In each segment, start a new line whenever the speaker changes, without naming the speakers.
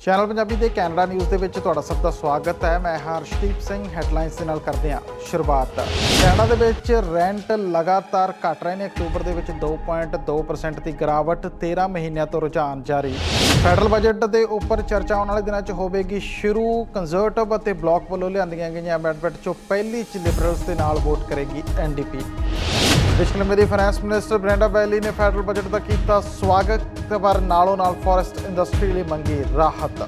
Channel Punjabi ਦੇ Canada news ਦੇ ਵਿੱਚ ਤੁਹਾਡਾ ਸਭ ਦਾ ਸਵਾਗਤ ਹੈ। ਮੈਂ ਹਰਸ਼ਦੀਪ ਸਿੰਘ ਹੈਡਲਾਈਨਸ ਦੇ ਨਾਲ ਕਰਦੇ ਹਾਂ ਸ਼ੁਰੂਆਤ। ਕੈਨੇਡਾ ਦੇ ਵਿੱਚ ਰੈਂਟ ਲਗਾਤਾਰ ਘਟ ਰਹੇ ਨੇ। ਅਕਤੂਬਰ ਦੇ ਵਿੱਚ 2.2% ਦੀ ਗਿਰਾਵਟ 13 ਮਹੀਨਿਆਂ ਤੋਂ ਰੁਝਾਨ ਜਾਰੀ। ਫੈਡਰਲ ਬਜਟ ਦੇ ਉੱਪਰ ਚਰਚਾ ਆਉਣ ਵਾਲੇ ਦਿਨਾਂ 'ਚ ਹੋਵੇਗੀ ਸ਼ੁਰੂ। ਕੰਜ਼ਰਵੇਟਿਵ ਅਤੇ ਬਲਾਕ ਵੱਲੋਂ ਲਿਆਂਦੀਆਂ ਗਈਆਂ ਅਮੈਂਡਮੈਂਟ 'ਚੋਂ ਪਹਿਲੀ 'ਚ ਲਿਬਰਲਸ ਦੇ ਨਾਲ ਵੋਟ ਕਰੇਗੀ ਐਨਡੀਪੀ ਵਿਸ਼ਕਲਮੇ ਦੀ ਫਾਈਨੈਂਸ ਮਿਨਿਸਟਰ ਬ੍ਰੈਂਡਾ ਬੈਲੀ ਨੇ ਫੈਡਰਲ ਬਜਟ ਦਾ ਕੀਤਾ ਸਵਾਗਤ ਪਰ ਨਾਲੋਂ ਨਾਲ ਫੋਰੈਸਟ ਇੰਡਸਟਰੀ ਲਈ ਮੰਗੀ ਰਾਹਤ।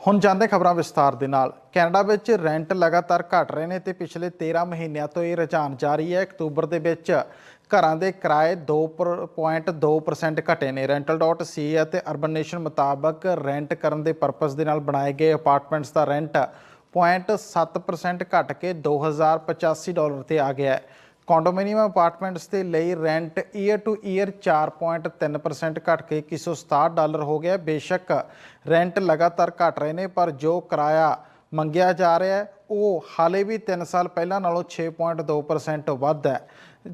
ਹੁਣ ਜਾਂਦੇ ਖਬਰਾਂ ਵਿਸਤਾਰ ਦੇ ਨਾਲ। ਕੈਨੇਡਾ ਵਿੱਚ ਰੈਂਟ ਲਗਾਤਾਰ ਘਟ ਰਹੇ ਨੇ ਤੇ ਪਿਛਲੇ 13 ਮਹੀਨਿਆਂ ਤੋਂ ਇਹ ਰੁਝਾਨ ਜਾਰੀ ਹੈ। ਅਕਤੂਬਰ ਦੇ ਵਿੱਚ ਘਰਾਂ ਦੇ ਕਿਰਾਏ 2.2% ਘਟੇ ਨੇ। rental.ca ਅਤੇ ਅਰਬਨ ਨੇਸ਼ਨ ਮੁਤਾਬਕ ਰੈਂਟ ਕਰਨ ਦੇ ਪਰਪਸ ਦੇ ਨਾਲ ਬਣਾਏ ਗਏ ਅਪਾਰਟਮੈਂਟਸ ਦਾ ਰੈਂਟ 0.7% ਘਟ ਕੇ 2085 ਡਾਲਰ ਤੇ ਆ ਗਿਆ ਹੈ। ਕੰਡੋਮੀਨੀਅਮ ਅਪਾਰਟਮੈਂਟਸ ਦੇ ਲਈ ਰੈਂਟ ਈਅਰ ਟੂ ਈਅਰ 4.3% ਘਟ ਕੇ 167 ਡਾਲਰ ਹੋ ਗਿਆ ਬੇਸ਼ੱਕ ਰੈਂਟ ਲਗਾਤਾਰ ਘਟ ਰਹੇ ਨੇ, ਪਰ ਜੋ ਕਿਰਾਇਆ ਮੰਗਿਆ ਜਾ ਰਿਹਾ ਹੈ, ਉਹ ਹਾਲੇ ਵੀ 3 ਸਾਲ ਪਹਿਲਾਂ ਨਾਲੋਂ 6.2% ਵੱਧ ਹੈ।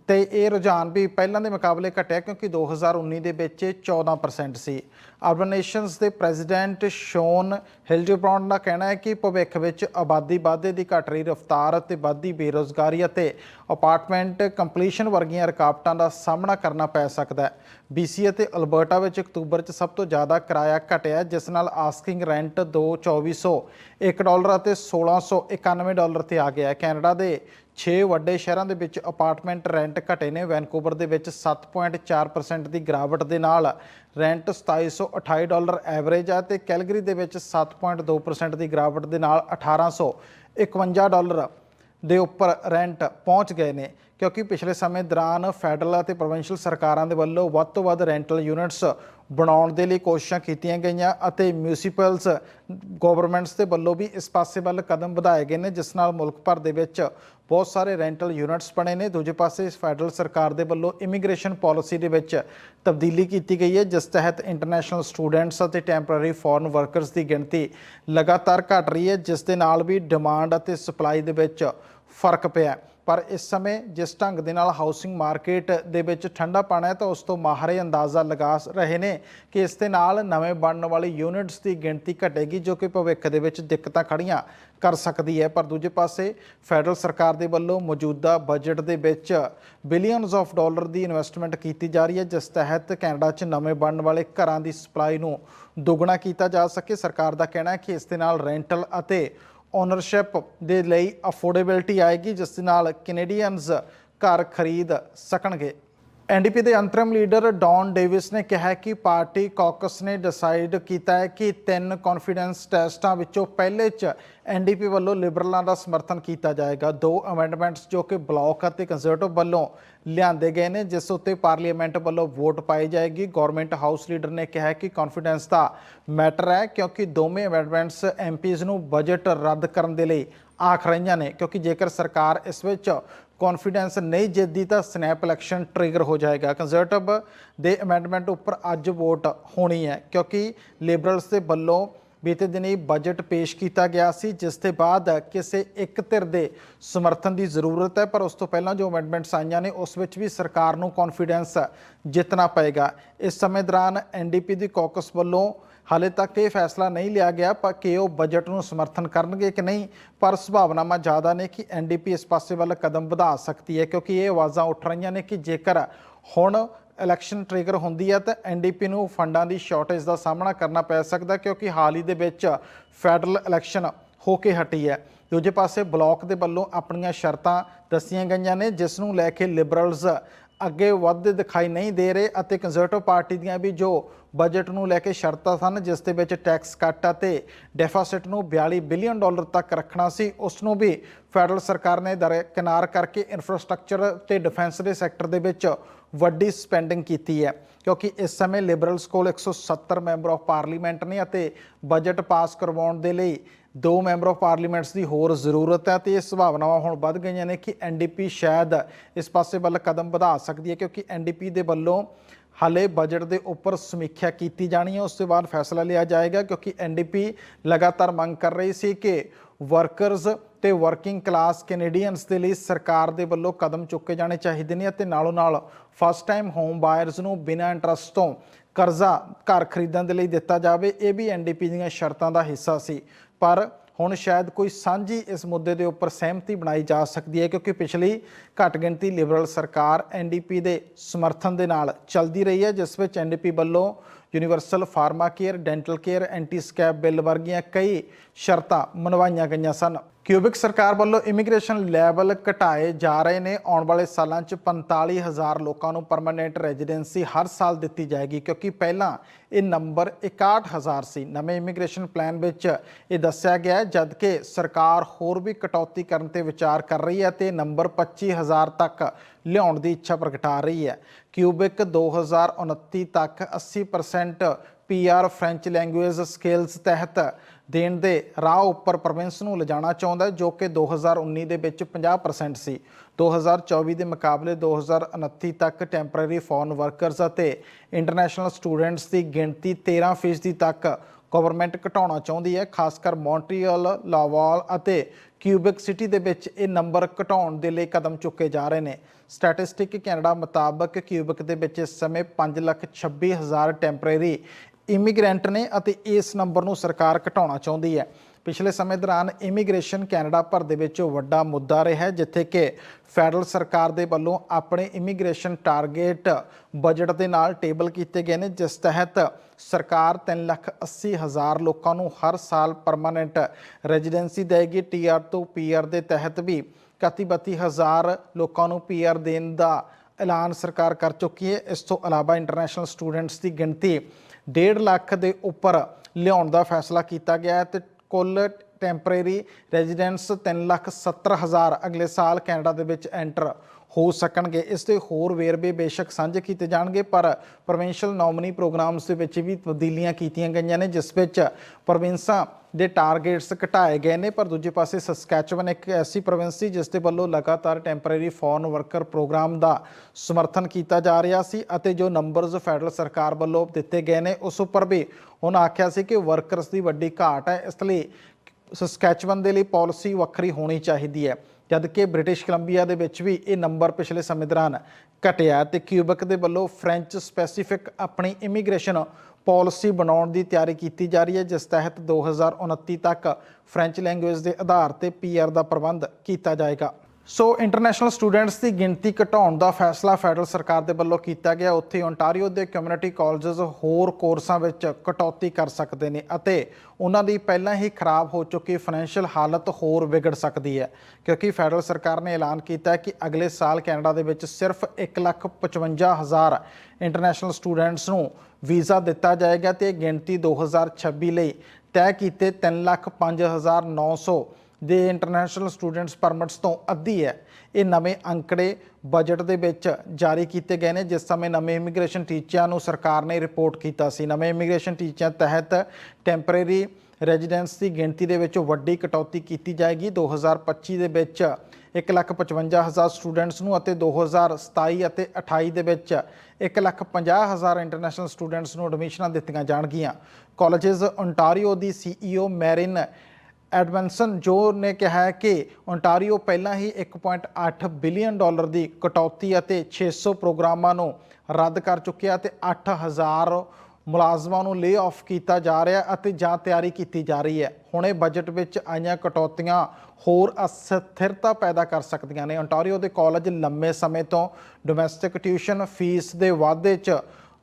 ਤੇ ਇਹ ਰੁਝਾਨ ਵੀ ਪਹਿਲਾਂ ਦੇ ਮੁਕਾਬਲੇ ਘਟਿਆ ਕਿਉਂਕਿ 2019 ਦੇ ਵਿੱਚ ਇਹ 14% ਸੀ। ਅਰਬਨ ਨੇਸ਼ਨਸ ਦੇ ਪ੍ਰੈਜ਼ੀਡੈਂਟ ਸ਼ੋਨ ਹਿਲਡੇਬ੍ਰਾਂਡ ਦਾ ਕਹਿਣਾ ਹੈ ਕਿ ਭਵਿੱਖ ਵਿੱਚ ਆਬਾਦੀ ਵਾਧੇ ਦੀ ਘਟ ਰਹੀ ਰਫ਼ਤਾਰ ਅਤੇ ਵੱਧਦੀ ਬੇਰੋਜ਼ਗਾਰੀ ਅਤੇ ਅਪਾਰਟਮੈਂਟ ਕੰਪਲੀਸ਼ਨ ਵਰਗੀਆਂ ਰੁਕਾਵਟਾਂ ਦਾ ਸਾਹਮਣਾ ਕਰਨਾ ਪੈ ਸਕਦਾ ਹੈ। BC ਅਤੇ ਅਲਬਰਟਾ ਵਿੱਚ ਅਕਤੂਬਰ 'ਚ ਸਭ ਤੋਂ ਜ਼ਿਆਦਾ ਕਿਰਾਇਆ ਘਟਿਆ ਜਿਸ ਨਾਲ ਆਸਕਿੰਗ ਰੈਂਟ 22400 1 ਡਾਲਰ ਅਤੇ 1691 ਡਾਲਰ ਤੇ ਆ ਗਿਆ ਕੈਨੇਡਾ ਦੇ 6 ਵੱਡੇ ਸ਼ਹਿਰਾਂ ਦੇ ਵਿੱਚ ਅਪਾਰਟਮੈਂਟ ਰੈਂਟ ਘਟੇ ਨੇ। ਵੈਨਕੂਵਰ ਦੇ ਵਿੱਚ 7.4% ਦੀ ਗਿਰਾਵਟ ਦੇ ਨਾਲ ਰੈਂਟ 2728 ਡਾਲਰ ਐਵਰੇਜ ਹੈ ਤੇ ਕੈਲਗਰੀ ਦੇ ਵਿੱਚ 7.2% ਦੀ ਗਿਰਾਵਟ ਦੇ ਨਾਲ 1851 ਡਾਲਰ ਦੇ ਉੱਪਰ ਰੈਂਟ ਪਹੁੰਚ ਗਏ ਨੇ। ਕਿਉਂਕਿ ਪਿਛਲੇ ਸਮੇਂ ਦੌਰਾਨ ਫੈਡਰਲ ਅਤੇ ਪ੍ਰੋਵਿੰਸ਼ੀਅਲ ਸਰਕਾਰਾਂ ਦੇ ਵੱਲੋਂ ਵੱਧ ਤੋਂ ਵੱਧ ਰੈਂਟਲ ਯੂਨਿਟਸ ਬਣਾਉਣ ਦੇ ਲਈ ਕੋਸ਼ਿਸ਼ਾਂ ਕੀਤੀਆਂ ਗਈਆਂ ਅਤੇ ਮਿਊਨਿਸਪਲਸ, ਗਵਰਨਮੈਂਟਸ ਦੇ ਵੱਲੋਂ ਵੀ ਇਸ ਪਾਸੇ ਵੱਲ ਕਦਮ ਵਧਾਏ ਗਏ ਨੇ, ਜਿਸ ਨਾਲ ਮੁਲਕ ਭਰ ਦੇ ਵਿੱਚ ਬਹੁਤ ਸਾਰੇ ਰੈਂਟਲ ਯੂਨਿਟਸ ਬਣੇ ਨੇ। ਦੂਜੇ ਪਾਸੇ ਫੈਡਰਲ ਸਰਕਾਰ ਦੇ ਵੱਲੋਂ ਇਮੀਗ੍ਰੇਸ਼ਨ ਪਾਲਿਸੀ ਦੇ ਵਿੱਚ ਤਬਦੀਲੀ ਕੀਤੀ ਗਈ ਹੈ, ਜਿਸ ਤਹਿਤ ਇੰਟਰਨੈਸ਼ਨਲ ਸਟੂਡੈਂਟਸ ਅਤੇ ਟੈਂਪਰੇਰੀ ਫੋਰਨ ਵਰਕਰਸ ਦੀ ਗਿਣਤੀ ਲਗਾਤਾਰ ਘਟ ਰਹੀ ਹੈ, ਜਿਸ ਦੇ ਨਾਲ ਵੀ ਡਿਮਾਂਡ ਅਤੇ ਸਪਲਾਈ ਦੇ ਵਿੱਚ ਫ਼ਰਕ ਪਿਆ ਪਰ ਇਸ ਸਮੇਂ ਜਿਸ ਢੰਗ ਦੇ ਨਾਲ ਹਾਊਸਿੰਗ ਮਾਰਕੀਟ ਦੇ ਵਿੱਚ ਠੰਡਾ ਪਾਣਾ ਹੈ ਤਾਂ ਉਸ ਤੋਂ ਮਾਹਰ ਇਹ ਅੰਦਾਜ਼ਾ ਲਗਾ ਰਹੇ ਨੇ ਕਿ ਇਸ ਦੇ ਨਾਲ ਨਵੇਂ ਬਣਨ ਵਾਲੇ ਯੂਨਿਟਸ ਦੀ ਗਿਣਤੀ ਘਟੇਗੀ, ਜੋ ਕਿ ਭਵਿੱਖ ਦੇ ਵਿੱਚ ਦਿੱਕਤਾਂ ਖੜੀਆਂ ਕਰ ਸਕਦੀ ਹੈ। ਪਰ ਦੂਜੇ ਪਾਸੇ ਫੈਡਰਲ ਸਰਕਾਰ ਦੇ ਵੱਲੋਂ ਮੌਜੂਦਾ ਬਜਟ ਦੇ ਵਿੱਚ ਬਿਲੀਅਨਸ ਆਫ ਡਾਲਰ ਦੀ ਇਨਵੈਸਟਮੈਂਟ ਕੀਤੀ ਜਾ ਰਹੀ ਹੈ, ਜਿਸ ਤਹਿਤ ਕੈਨੇਡਾ 'ਚ ਨਵੇਂ ਬਣਨ ਵਾਲੇ ਘਰਾਂ ਦੀ ਸਪਲਾਈ ਨੂੰ ਦੁੱਗਣਾ ਕੀਤਾ ਜਾ ਸਕੇ। ਸਰਕਾਰ ਦਾ ਕਹਿਣਾ ਹੈ ਕਿ ਇਸ ਦੇ ਨਾਲ ਰੈਂਟਲ ਅਤੇ ਓਨਰਸ਼ਿਪ ਦੇ ਲਈ ਅਫੋਰਡੇਬਿਲਟੀ ਆਏਗੀ ਜਿਸ ਦੇ ਨਾਲ ਕੈਨੇਡੀਅਨਸ ਘਰ ਖਰੀਦ ਸਕਣਗੇ। ਐਨਡੀਪੀ ਦੇ ਅੰਤਰਿਮ ਲੀਡਰ ਡੌਨ ਡੇਵਿਸ ਨੇ ਕਿਹਾ ਕਿ ਪਾਰਟੀ ਕਾਕਸ ਨੇ ਡਿਸਾਈਡ ਕੀਤਾ ਹੈ ਕਿ ਤਿੰਨ ਕੌਨਫੀਡੈਂਸ ਟੈਸਟਾਂ ਵਿੱਚੋਂ ਪਹਿਲੇ 'ਚ ਐਨਡੀਪੀ ਵੱਲੋਂ ਲਿਬਰਲਾਂ ਦਾ ਸਮਰਥਨ ਕੀਤਾ ਜਾਏਗਾ। ਦੋ ਅਮੈਂਡਮੈਂਟਸ ਜੋ ਕਿ ਬਲਾਕ ਅਤੇ ਕੰਜ਼ਰਵੇਟਿਵ ਵੱਲੋਂ ਲਿਆਂਦੇ ਗਏ ਨੇ, ਜਿਸ ਉੱਤੇ ਪਾਰਲੀਮੈਂਟ ਵੱਲੋਂ ਵੋਟ ਪਾਈ ਜਾਏਗੀ। ਗਵਰਨਮੈਂਟ ਹਾਊਸ ਲੀਡਰ ਨੇ ਕਿਹਾ ਕਿ ਕੌਨਫੀਡੈਂਸ ਦਾ ਮੈਟਰ ਹੈ, ਕਿਉਂਕਿ ਦੋਵੇਂ ਅਮੈਂਡਮੈਂਟਸ ਐਮਪੀਜ਼ ਨੂੰ ਬਜਟ ਰੱਦ ਕਰਨ ਦੇ ਲਈ ਆਖ ਰਹੀਆਂ ਨੇ, ਕਿਉਂਕਿ ਜੇਕਰ ਸਰਕਾਰ ਇਸ ਵਿੱਚ ਕੌਨਫੀਡੈਂਸ ਨਹੀਂ ਜਿੱਤਦੀ ਤਾਂ ਸਨੈਪ ਇਲੈਕਸ਼ਨ ਟ੍ਰਿਗਰ ਹੋ ਜਾਏਗਾ। ਕੰਜ਼ਰਵੇਟਿਵ ਦੇ ਅਮੈਂਡਮੈਂਟ ਉੱਪਰ ਅੱਜ ਵੋਟ ਹੋਣੀ ਹੈ, ਕਿਉਂਕਿ ਲਿਬਰਲਸ ਦੇ ਵੱਲੋਂ ਬੀਤੇ ਦਿਨੀ ਬਜਟ ਪੇਸ਼ ਕੀਤਾ ਗਿਆ ਸੀ, ਜਿਸ ਦੇ ਬਾਅਦ ਕਿਸੇ ਇੱਕ ਧਿਰ ਦੇ ਸਮਰਥਨ ਦੀ ਜ਼ਰੂਰਤ ਹੈ, ਪਰ ਉਸ ਤੋਂ ਪਹਿਲਾਂ ਜੋ ਅਮੈਂਡਮੈਂਟਸ ਆਈਆਂ ਨੇ, ਉਸ ਵਿੱਚ ਵੀ ਸਰਕਾਰ ਨੂੰ ਕੌਨਫੀਡੈਂਸ ਜਿੱਤਣਾ ਪਏਗਾ। ਇਸ ਸਮੇਂ ਦੌਰਾਨ ਐਨਡੀਪੀ ਦੀ ਕਾਕਸ ਵੱਲੋਂ ਹਾਲੇ ਤੱਕ ਇਹ ਫੈਸਲਾ ਨਹੀਂ ਲਿਆ ਗਿਆ ਪਰ ਕਿ ਉਹ ਬਜਟ ਨੂੰ ਸਮਰਥਨ ਕਰਨਗੇ ਕਿ ਨਹੀਂ, ਪਰ ਸੰਭਾਵਨਾਵਾਂ ਜ਼ਿਆਦਾ ਨੇ ਕਿ ਐਨਡੀਪੀ ਇਸ ਪਾਸੇ ਵੱਲ ਕਦਮ ਵਧਾ ਸਕਦੀ ਹੈ, ਕਿਉਂਕਿ ਇਹ ਆਵਾਜ਼ਾਂ ਉੱਠ ਰਹੀਆਂ ਨੇ ਕਿ ਜੇਕਰ ਹੁਣ ਇਲੈਕਸ਼ਨ ਟ੍ਰਿਗਰ ਹੁੰਦੀ ਹੈ ਤਾਂ ਐਨਡੀਪੀ ਨੂੰ ਫੰਡਾਂ ਦੀ ਸ਼ਾਰਟੇਜ ਦਾ ਸਾਹਮਣਾ ਕਰਨਾ ਪੈ ਸਕਦਾ ਕਿਉਂਕਿ ਹਾਲ ਹੀ ਦੇ ਵਿੱਚ ਫੈਡਰਲ ਇਲੈਕਸ਼ਨ ਹੋ ਕੇ ਹਟੀ ਹੈ। ਦੂਜੇ ਪਾਸੇ ਬਲਾਕ ਦੇ ਵੱਲੋਂ ਆਪਣੀਆਂ ਸ਼ਰਤਾਂ ਦੱਸੀਆਂ ਗਈਆਂ ਨੇ, ਜਿਸ ਨੂੰ ਲੈ ਕੇ ਲਿਬਰਲਸ ਅੱਗੇ ਵੱਧਦੇ ਦਿਖਾਈ ਨਹੀਂ ਦੇ ਰਹੇ ਅਤੇ ਕੰਜ਼ਰਵੇਟਿਵ ਪਾਰਟੀ ਦੀਆਂ ਵੀ ਜੋ ਬਜਟ ਨੂੰ ਲੈ ਕੇ ਸ਼ਰਤਾਂ ਸਨ, ਜਿਸ ਦੇ ਵਿੱਚ ਟੈਕਸ ਕੱਟ ਅਤੇ ਡੈਫਿਸਿਟ ਨੂੰ 42 ਬਿਲੀਅਨ ਡਾਲਰ ਤੱਕ ਰੱਖਣਾ ਸੀ, ਉਸ ਨੂੰ ਵੀ ਫੈਡਰਲ ਸਰਕਾਰ ਨੇ ਦਰਕਿਨਾਰ ਕਰਕੇ ਇਨਫਰਾਸਟ੍ਰਕਚਰ ਤੇ ਡਿਫੈਂਸ ਦੇ ਸੈਕਟਰ ਦੇ ਵਿੱਚ ਵੱਡੀ ਸਪੈਂਡਿੰਗ ਕੀਤੀ ਹੈ, ਕਿਉਂਕਿ ਇਸ ਸਮੇਂ ਲਿਬਰਲਸ ਕੋਲ 170 ਮੈਂਬਰ ਆਫ ਪਾਰਲੀਮੈਂਟ ਨੇ ਅਤੇ ਬਜਟ ਪਾਸ ਕਰਵਾਉਣ ਦੇ ਲਈ ਦੋ ਮੈਂਬਰ ਆਫ ਪਾਰਲੀਮੈਂਟਸ ਦੀ ਹੋਰ ਜ਼ਰੂਰਤ ਹੈ ਤੇ ਇਹ ਸੰਭਾਵਨਾਵਾਂ ਹੁਣ ਵੱਧ ਗਈਆਂ ਨੇ ਕਿ ਐਨਡੀਪੀ ਸ਼ਾਇਦ ਇਸ ਪਾਸੇ ਵੱਲ ਕਦਮ ਵਧਾ ਸਕਦੀ ਹੈ, ਕਿਉਂਕਿ ਐਨਡੀਪੀ ਦੇ ਵੱਲੋਂ ਹਾਲੇ ਬਜਟ ਦੇ ਉੱਪਰ ਸਮੀਖਿਆ ਕੀਤੀ ਜਾਣੀ ਹੈ। ਉਸ ਤੋਂ ਬਾਅਦ ਫੈਸਲਾ ਲਿਆ ਜਾਏਗਾ, ਕਿਉਂਕਿ ਐਨਡੀਪੀ ਲਗਾਤਾਰ ਮੰਗ ਕਰ ਰਹੀ ਸੀ ਕਿ ਵਰਕਰਸ ਤੇ ਵਰਕਿੰਗ ਕਲਾਸ ਕੈਨੇਡੀਅਨਸ ਦੇ ਲਈ ਸਰਕਾਰ ਦੇ ਵੱਲੋਂ ਕਦਮ ਚੁੱਕੇ ਜਾਣੇ ਚਾਹੀਦੇ ਨੇ ਅਤੇ ਨਾਲੋਂ ਨਾਲ ਫਸਟ ਟਾਈਮ ਹੋਮ ਬਾਇਰਸ ਨੂੰ ਬਿਨਾਂ ਇੰਟਰਸਟ ਤੋਂ ਕਰਜ਼ਾ ਘਰ ਖਰੀਦਣ ਦੇ ਲਈ ਦਿੱਤਾ ਜਾਵੇ, ਇਹ ਵੀ ਐਨਡੀਪੀ ਦੀਆਂ ਸ਼ਰਤਾਂ ਦਾ ਹਿੱਸਾ ਸੀ। ਪਰ ਹੁਣ ਸ਼ਾਇਦ ਕੋਈ ਸਾਂਝੀ ਇਸ ਮੁੱਦੇ ਦੇ ਉੱਪਰ ਸਹਿਮਤੀ ਬਣਾਈ ਜਾ ਸਕਦੀ ਹੈ ਕਿਉਂਕਿ ਪਿਛਲੀ ਘੱਟ ਗਿਣਤੀ ਲਿਬਰਲ ਸਰਕਾਰ ਐਨਡੀਪੀ ਦੇ ਸਮਰਥਨ ਦੇ ਨਾਲ ਚੱਲਦੀ ਰਹੀ ਹੈ, ਜਿਸ ਵਿੱਚ ਐਨਡੀਪੀ ਵੱਲੋਂ universal pharmacare dental care anti scab bill ਵਰਗੀਆਂ ਕਈ ਸ਼ਰਤਾਂ ਮਨਵਾਈਆਂ ਗਈਆਂ ਸਨ। ਕਿਊਬਿਕ ਸਰਕਾਰ ਵੱਲੋਂ ਇਮੀਗ੍ਰੇਸ਼ਨ ਲੈਵਲ ਘਟਾਏ ਜਾ ਰਹੇ ਨੇ। ਆਉਣ ਵਾਲੇ ਸਾਲਾਂ 'ਚ 45000 ਲੋਕਾਂ ਨੂੰ ਪਰਮਨੈਂਟ ਰੈਜ਼ੀਡੈਂਸੀ ਹਰ ਸਾਲ ਦਿੱਤੀ ਜਾਏਗੀ, ਕਿਉਂਕਿ ਪਹਿਲਾਂ ਇਹ ਨੰਬਰ 61000 ਸੀ। ਨਵੇਂ ਇਮੀਗ੍ਰੇਸ਼ਨ ਪਲਾਨ ਵਿੱਚ ਇਹ ਦੱਸਿਆ ਗਿਆ ਹੈ, ਜਦਕਿ ਸਰਕਾਰ ਹੋਰ ਵੀ ਕਟੌਤੀ ਕਰਨ ਤੇ ਵਿਚਾਰ ਕਰ ਰਹੀ ਹੈ ਤੇ ਨੰਬਰ 25000 ਤੱਕ ਲਿਆਉਣ ਦੀ ਇੱਛਾ ਪ੍ਰਗਟਾ ਰਹੀ ਹੈ। ਕਿਊਬਿਕ 2029 ਤੱਕ 80% ਪੀਆਰ ਫ੍ਰੈਂਚ ਲੈਂਗੁਏਜ ਸਕਿੱਲਸ ਤਹਿਤ ਦੇਣ ਦੇ ਰਾਹ ਉੱਪਰ ਪ੍ਰੋਵਿੰਸ ਨੂੰ ਲਿਜਾਣਾ ਚਾਹੁੰਦਾ ਹੈ, ਜੋ ਕਿ 2019 ਦੇ ਵਿੱਚ 50% ਸੀ। 2024 ਦੇ ਮੁਕਾਬਲੇ 2029 ਤੱਕ ਟੈਂਪਰੇਰੀ ਫੋਰਨ ਵਰਕਰਸ ਅਤੇ ਇੰਟਰਨੈਸ਼ਨਲ ਸਟੂਡੈਂਟਸ ਦੀ ਗਿਣਤੀ 13% ਤੱਕ ਗਵਰਨਮੈਂਟ ਘਟਾਉਣਾ ਚਾਹੁੰਦੀ ਹੈ ਖਾਸ ਕਰ ਮੌਂਟਰੀਅਲ ਲਾਵਾਲ ਅਤੇ ਕਿਊਬਿਕ ਸਿਟੀ ਦੇ ਵਿੱਚ ਇਹ ਨੰਬਰ ਘਟਾਉਣ ਦੇ ਲਈ ਕਦਮ ਚੁੱਕੇ ਜਾ ਰਹੇ ਨੇ। ਸਟੈਟਿਸਟਿਕ ਕੈਨੇਡਾ ਮੁਤਾਬਕ ਕਿਊਬਿਕ ਦੇ ਵਿੱਚ ਇਸ ਸਮੇਂ 526000 ਟੈਂਪਰੇਰੀ ਇਮੀਗ੍ਰੈਂਟ ਨੇ ਅਤੇ ਇਸ ਨੰਬਰ ਨੂੰ ਸਰਕਾਰ ਘਟਾਉਣਾ ਚਾਹੁੰਦੀ ਹੈ। ਪਿਛਲੇ ਸਮੇਂ ਦੌਰਾਨ ਇਮੀਗ੍ਰੇਸ਼ਨ ਕੈਨੇਡਾ ਭਰ ਦੇ ਵਿੱਚ ਵੱਡਾ ਮੁੱਦਾ ਰਿਹਾ ਹੈ, ਜਿੱਥੇ ਕਿ ਫੈਡਰਲ ਸਰਕਾਰ ਦੇ ਵੱਲੋਂ ਆਪਣੇ ਇਮੀਗ੍ਰੇਸ਼ਨ ਟਾਰਗੇਟ ਬਜਟ ਦੇ ਨਾਲ ਟੇਬਲ ਕੀਤੇ ਗਏ ਨੇ ਜਿਸ ਤਹਿਤ ਸਰਕਾਰ 380000 ਲੋਕਾਂ ਨੂੰ ਹਰ ਸਾਲ ਪਰਮਾਨੈਂਟ ਰੈਜ਼ੀਡੈਂਸੀ ਦੇਗੀ ਟੀਆਰ ਤੋਂ ਪੀਆਰ ਦੇ ਤਹਿਤ ਵੀ 31000 ਲੋਕਾਂ ਨੂੰ ਪੀਆਰ ਦੇਣ ਦਾ ਐਲਾਨ ਸਰਕਾਰ ਕਰ ਚੁੱਕੀ ਹੈ। ਇਸ ਤੋਂ ਇਲਾਵਾ ਇੰਟਰਨੈਸ਼ਨਲ ਸਟੂਡੈਂਟਸ ਦੀ ਗਿਣਤੀ 1.5 ਲੱਖ ਦੇ ਉੱਪਰ ਲਿਆਉਣ ਦਾ ਫੈਸਲਾ ਕੀਤਾ ਗਿਆ ਹੈ ਤੇ ਕੁੱਲ ਟੈਂਪਰੇਰੀ ਰੈਜ਼ੀਡੈਂਟਸ 370000 ਅਗਲੇ ਸਾਲ ਕੈਨੇਡਾ ਦੇ ਵਿੱਚ ਐਂਟਰ ਹੋ ਸਕਣਗੇ। ਇਸ ਦੇ ਹੋਰ ਵੇਰਵੇ ਬੇਸ਼ੱਕ ਸਾਂਝੇ ਕੀਤੇ ਜਾਣਗੇ, ਪਰ ਪ੍ਰੋਵਿੰਸ਼ੀਅਲ ਨੋਮਨੀ ਪ੍ਰੋਗਰਾਮਸ ਦੇ ਵਿੱਚ ਵੀ ਤਬਦੀਲੀਆਂ ਕੀਤੀਆਂ ਗਈਆਂ ਨੇ, ਜਿਸ ਵਿੱਚ ਪ੍ਰੋਵਿੰਸਾਂ ਦੇ ਟਾਰਗੇਟਸ ਘਟਾਏ ਗਏ ਨੇ। ਪਰ ਦੂਜੇ ਪਾਸੇ ਸਸਕੈਚੁਅਨ ਇੱਕ ਐਸੀ ਪ੍ਰੋਵਿੰਸ ਸੀ, ਜਿਸ ਦੇ ਵੱਲੋਂ ਲਗਾਤਾਰ ਟੈਂਪਰੇਰੀ ਫੋਰਨ ਵਰਕਰ ਪ੍ਰੋਗਰਾਮ ਦਾ ਸਮਰਥਨ ਕੀਤਾ ਜਾ ਰਿਹਾ ਸੀ ਅਤੇ ਜੋ ਨੰਬਰਸ ਫੈਡਰਲ ਸਰਕਾਰ ਵੱਲੋਂ ਦਿੱਤੇ ਗਏ ਨੇ, ਉਸ ਉੱਪਰ ਵੀ ਉਹਨਾਂ ਆਖਿਆ ਸੀ ਕਿ ਵਰਕਰਸ ਦੀ ਵੱਡੀ ਘਾਟ ਹੈ। ਇਸ ਲਈ ਸਸਕੈਚੁਅਨ ਦੇ ਲਈ ਪਾਲਿਸੀ ਵੱਖਰੀ ਹੋਣੀ ਚਾਹੀਦੀ ਹੈ। ਜਦਕਿ ਬ੍ਰਿਟਿਸ਼ ਕੋਲੰਬੀਆ ਦੇ ਵਿੱਚ ਵੀ ਇਹ ਨੰਬਰ ਪਿਛਲੇ ਸਮੇਂ ਦੌਰਾਨ ਘਟਿਆ ਤੇ ਕਿਊਬਕ ਦੇ ਵੱਲੋਂ ਫ੍ਰੈਂਚ ਸਪੈਸੀਫਿਕ ਆਪਣੀ ਇਮੀਗ੍ਰੇਸ਼ਨ ਪਾਲਿਸੀ ਬਣਾਉਣ ਦੀ ਤਿਆਰੀ ਕੀਤੀ ਜਾ ਰਹੀ ਹੈ, ਜਿਸ ਤਹਿਤ 2029 ਤੱਕ ਫ੍ਰੈਂਚ ਲੈਂਗੁਏਜ ਦੇ ਆਧਾਰ ਤੇ ਪੀਆਰ ਦਾ ਪ੍ਰਬੰਧ ਕੀਤਾ ਜਾਏਗਾ। ਸੋ ਇੰਟਰਨੈਸ਼ਨਲ ਸਟੂਡੈਂਟਸ ਦੀ ਗਿਣਤੀ ਘਟਾਉਣ ਦਾ ਫੈਸਲਾ ਫੈਡਰਲ ਸਰਕਾਰ ਦੇ ਵੱਲੋਂ ਕੀਤਾ ਗਿਆ। ਉੱਥੇ ਓਨਟਾਰੀਓ ਦੇ ਕਮਿਊਨਿਟੀ ਕਾਲਜਸ ਹੋਰ ਕੋਰਸਾਂ ਵਿੱਚ ਕਟੌਤੀ ਕਰ ਸਕਦੇ ਨੇ ਅਤੇ ਉਹਨਾਂ ਦੀ ਪਹਿਲਾਂ ਹੀ ਖਰਾਬ ਹੋ ਚੁੱਕੀ ਫਾਈਨੈਂਸ਼ੀਅਲ ਹਾਲਤ ਹੋਰ ਵਿਗੜ ਸਕਦੀ ਹੈ। ਕਿਉਂਕਿ ਫੈਡਰਲ ਸਰਕਾਰ ਨੇ ਐਲਾਨ ਕੀਤਾ ਹੈ ਕਿ ਅਗਲੇ ਸਾਲ ਕੈਨੇਡਾ ਦੇ ਵਿੱਚ ਸਿਰਫ 155000 ਇੰਟਰਨੈਸ਼ਨਲ ਸਟੂਡੈਂਟਸ ਨੂੰ ਵੀਜ਼ਾ ਦਿੱਤਾ ਜਾਏਗਾ ਤੇ ਇਹ ਗਿਣਤੀ 2026 ਲਈ ਤੈਅ ਕੀਤੇ 305900 ਦੇ ਇੰਟਰਨੈਸ਼ਨਲ ਸਟੂਡੈਂਟਸ ਪਰਮਿਟਸ ਤੋਂ ਅੱਧੀ ਹੈ। ਇਹ ਨਵੇਂ ਅੰਕੜੇ ਬਜਟ ਦੇ ਵਿੱਚ ਜਾਰੀ ਕੀਤੇ ਗਏ ਨੇ। ਜਿਸ ਸਮੇਂ ਨਵੇਂ ਇਮੀਗ੍ਰੇਸ਼ਨ ਟੀਚਿਆਂ ਨੂੰ ਸਰਕਾਰ ਨੇ ਰਿਪੋਰਟ ਕੀਤਾ ਸੀ। ਨਵੇਂ ਇਮੀਗ੍ਰੇਸ਼ਨ ਟੀਚਿਆਂ ਤਹਿਤ ਟੈਂਪਰੇਰੀ ਰੈਜ਼ੀਡੈਂਸ ਦੀ ਗਿਣਤੀ ਦੇ ਵਿੱਚ ਵੱਡੀ ਕਟੌਤੀ ਕੀਤੀ ਜਾਏਗੀ। 2025 ਦੇ ਵਿੱਚ 155000 ਸਟੂਡੈਂਟਸ ਨੂੰ ਅਤੇ 2027 ਅਤੇ 28 ਦੇ ਵਿੱਚ 150000 ਇੰਟਰਨੈਸ਼ਨਲ ਸਟੂਡੈਂਟਸ ਨੂੰ ਐਡਮਿਸ਼ਨਾਂ ਦਿੱਤੀਆਂ ਜਾਣਗੀਆਂ। ਕਾਲਜਸ ਓਨਟਾਰੀਓ ਦੀ ਸੀਈਓ ਮੈਰਿਨ ਐਡਵੈਂਸਨ ਜੋ ਨੇ ਕਿਹਾ ਹੈ ਕਿ ਓਨਟਾਰੀਓ ਪਹਿਲਾਂ ਹੀ 1.8 ਬਿਲੀਅਨ ਡਾਲਰ ਦੀ ਕਟੌਤੀ ਅਤੇ 600 ਪ੍ਰੋਗਰਾਮਾਂ ਨੂੰ ਰੱਦ ਕਰ ਚੁੱਕਿਆ ਤੇ 8000 ਮੁਲਾਜ਼ਮਾਂ ਨੂੰ ਲੇ ਆਫ ਕੀਤਾ ਜਾ ਰਿਹਾ ਅਤੇ ਜਾਂ ਤਿਆਰੀ ਕੀਤੀ ਜਾ ਰਹੀ ਹੈ। ਹੁਣੇ ਬਜਟ ਵਿੱਚ ਆਈਆਂ ਕਟੌਤੀਆਂ ਹੋਰ ਅਸਥਿਰਤਾ ਪੈਦਾ ਕਰ ਸਕਦੀਆਂ ਨੇ। ਓਨਟਾਰੀਓ ਦੇ ਕਾਲਜ ਲੰਮੇ ਸਮੇਂ ਤੋਂ ਡੋਮੈਸਟਿਕ ਟਿਊਸ਼ਨ ਫੀਸ ਦੇ ਵਾਧੇ 'ਚ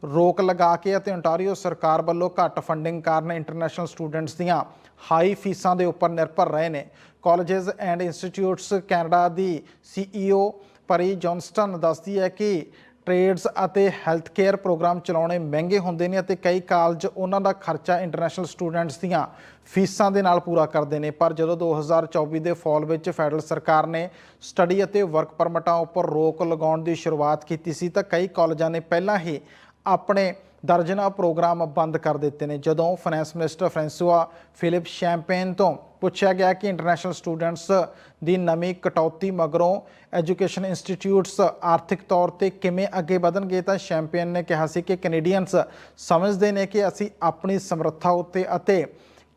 ਰੋਕ ਲਗਾ ਕੇ ਅਤੇ ਓਨਟਾਰੀਓ ਸਰਕਾਰ ਵੱਲੋਂ ਘੱਟ ਫੰਡਿੰਗ ਕਾਰਨ ਇੰਟਰਨੈਸ਼ਨਲ ਸਟੂਡੈਂਟਸ ਦੀਆਂ ਹਾਈ ਫੀਸਾਂ ਦੇ ਉੱਪਰ ਨਿਰਭਰ ਰਹੇ ਨੇ। ਕਾਲਜਸ ਐਂਡ ਇੰਸਟੀਚਿਊਟਸ ਕੈਨੇਡਾ ਦੀ ਸੀਈਓ ਪਰੀ ਜੌਨਸਟਨ ਦੱਸਦੀ ਹੈ ਕਿ ਟ੍ਰੇਡਸ ਅਤੇ ਹੈਲਥ ਕੇਅਰ ਪ੍ਰੋਗਰਾਮ ਚਲਾਉਣੇ ਮਹਿੰਗੇ ਹੁੰਦੇ ਨੇ ਅਤੇ ਕਈ ਕਾਲਜ ਉਹਨਾਂ ਦਾ ਖਰਚਾ ਇੰਟਰਨੈਸ਼ਨਲ ਸਟੂਡੈਂਟਸ ਦੀਆਂ ਫੀਸਾਂ ਦੇ ਨਾਲ ਪੂਰਾ ਕਰਦੇ ਨੇ। ਪਰ ਜਦੋਂ 2024 ਦੇ ਫਾਲ ਵਿੱਚ ਫੈਡਰਲ ਸਰਕਾਰ ਨੇ ਸਟੱਡੀ ਅਤੇ ਵਰਕ ਪਰਮਿਟਾਂ ਉੱਪਰ ਰੋਕ ਲਗਾਉਣ ਦੀ ਸ਼ੁਰੂਆਤ ਕੀਤੀ ਸੀ ਤਾਂ ਕਈ ਕਾਲਜਾਂ ਨੇ ਪਹਿਲਾਂ ਹੀ ਆਪਣੇ ਦਰਜਨਾ ਪ੍ਰੋਗਰਾਮ ਬੰਦ ਕਰ ਦਿੱਤੇ ਨੇ। ਜਦੋਂ finance minister Francois Philippe Champagne ਤੋਂ ਪੁੱਛਿਆ ਗਿਆ ਕਿ ਇੰਟਰਨੈਸ਼ਨਲ ਸਟੂਡੈਂਟਸ ਦੀ ਨਵੀਂ ਕਟੌਤੀ ਮਗਰੋਂ ਐਜੂਕੇਸ਼ਨ ਇੰਸਟੀਚਿਊਟਸ ਆਰਥਿਕ ਤੌਰ ਤੇ ਕਿਵੇਂ ਅੱਗੇ ਵਧਣਗੇ, ਤਾਂ ਸ਼ੈਂਪੇਨ ਨੇ ਕਿਹਾ ਸੀ ਕਿ ਕੈਨੇਡੀਅਨਸ ਸਮਝਦੇ ਨੇ ਕਿ ਅਸੀਂ ਆਪਣੀ ਸਮਰੱਥਾ ਉੱਤੇ ਅਤੇ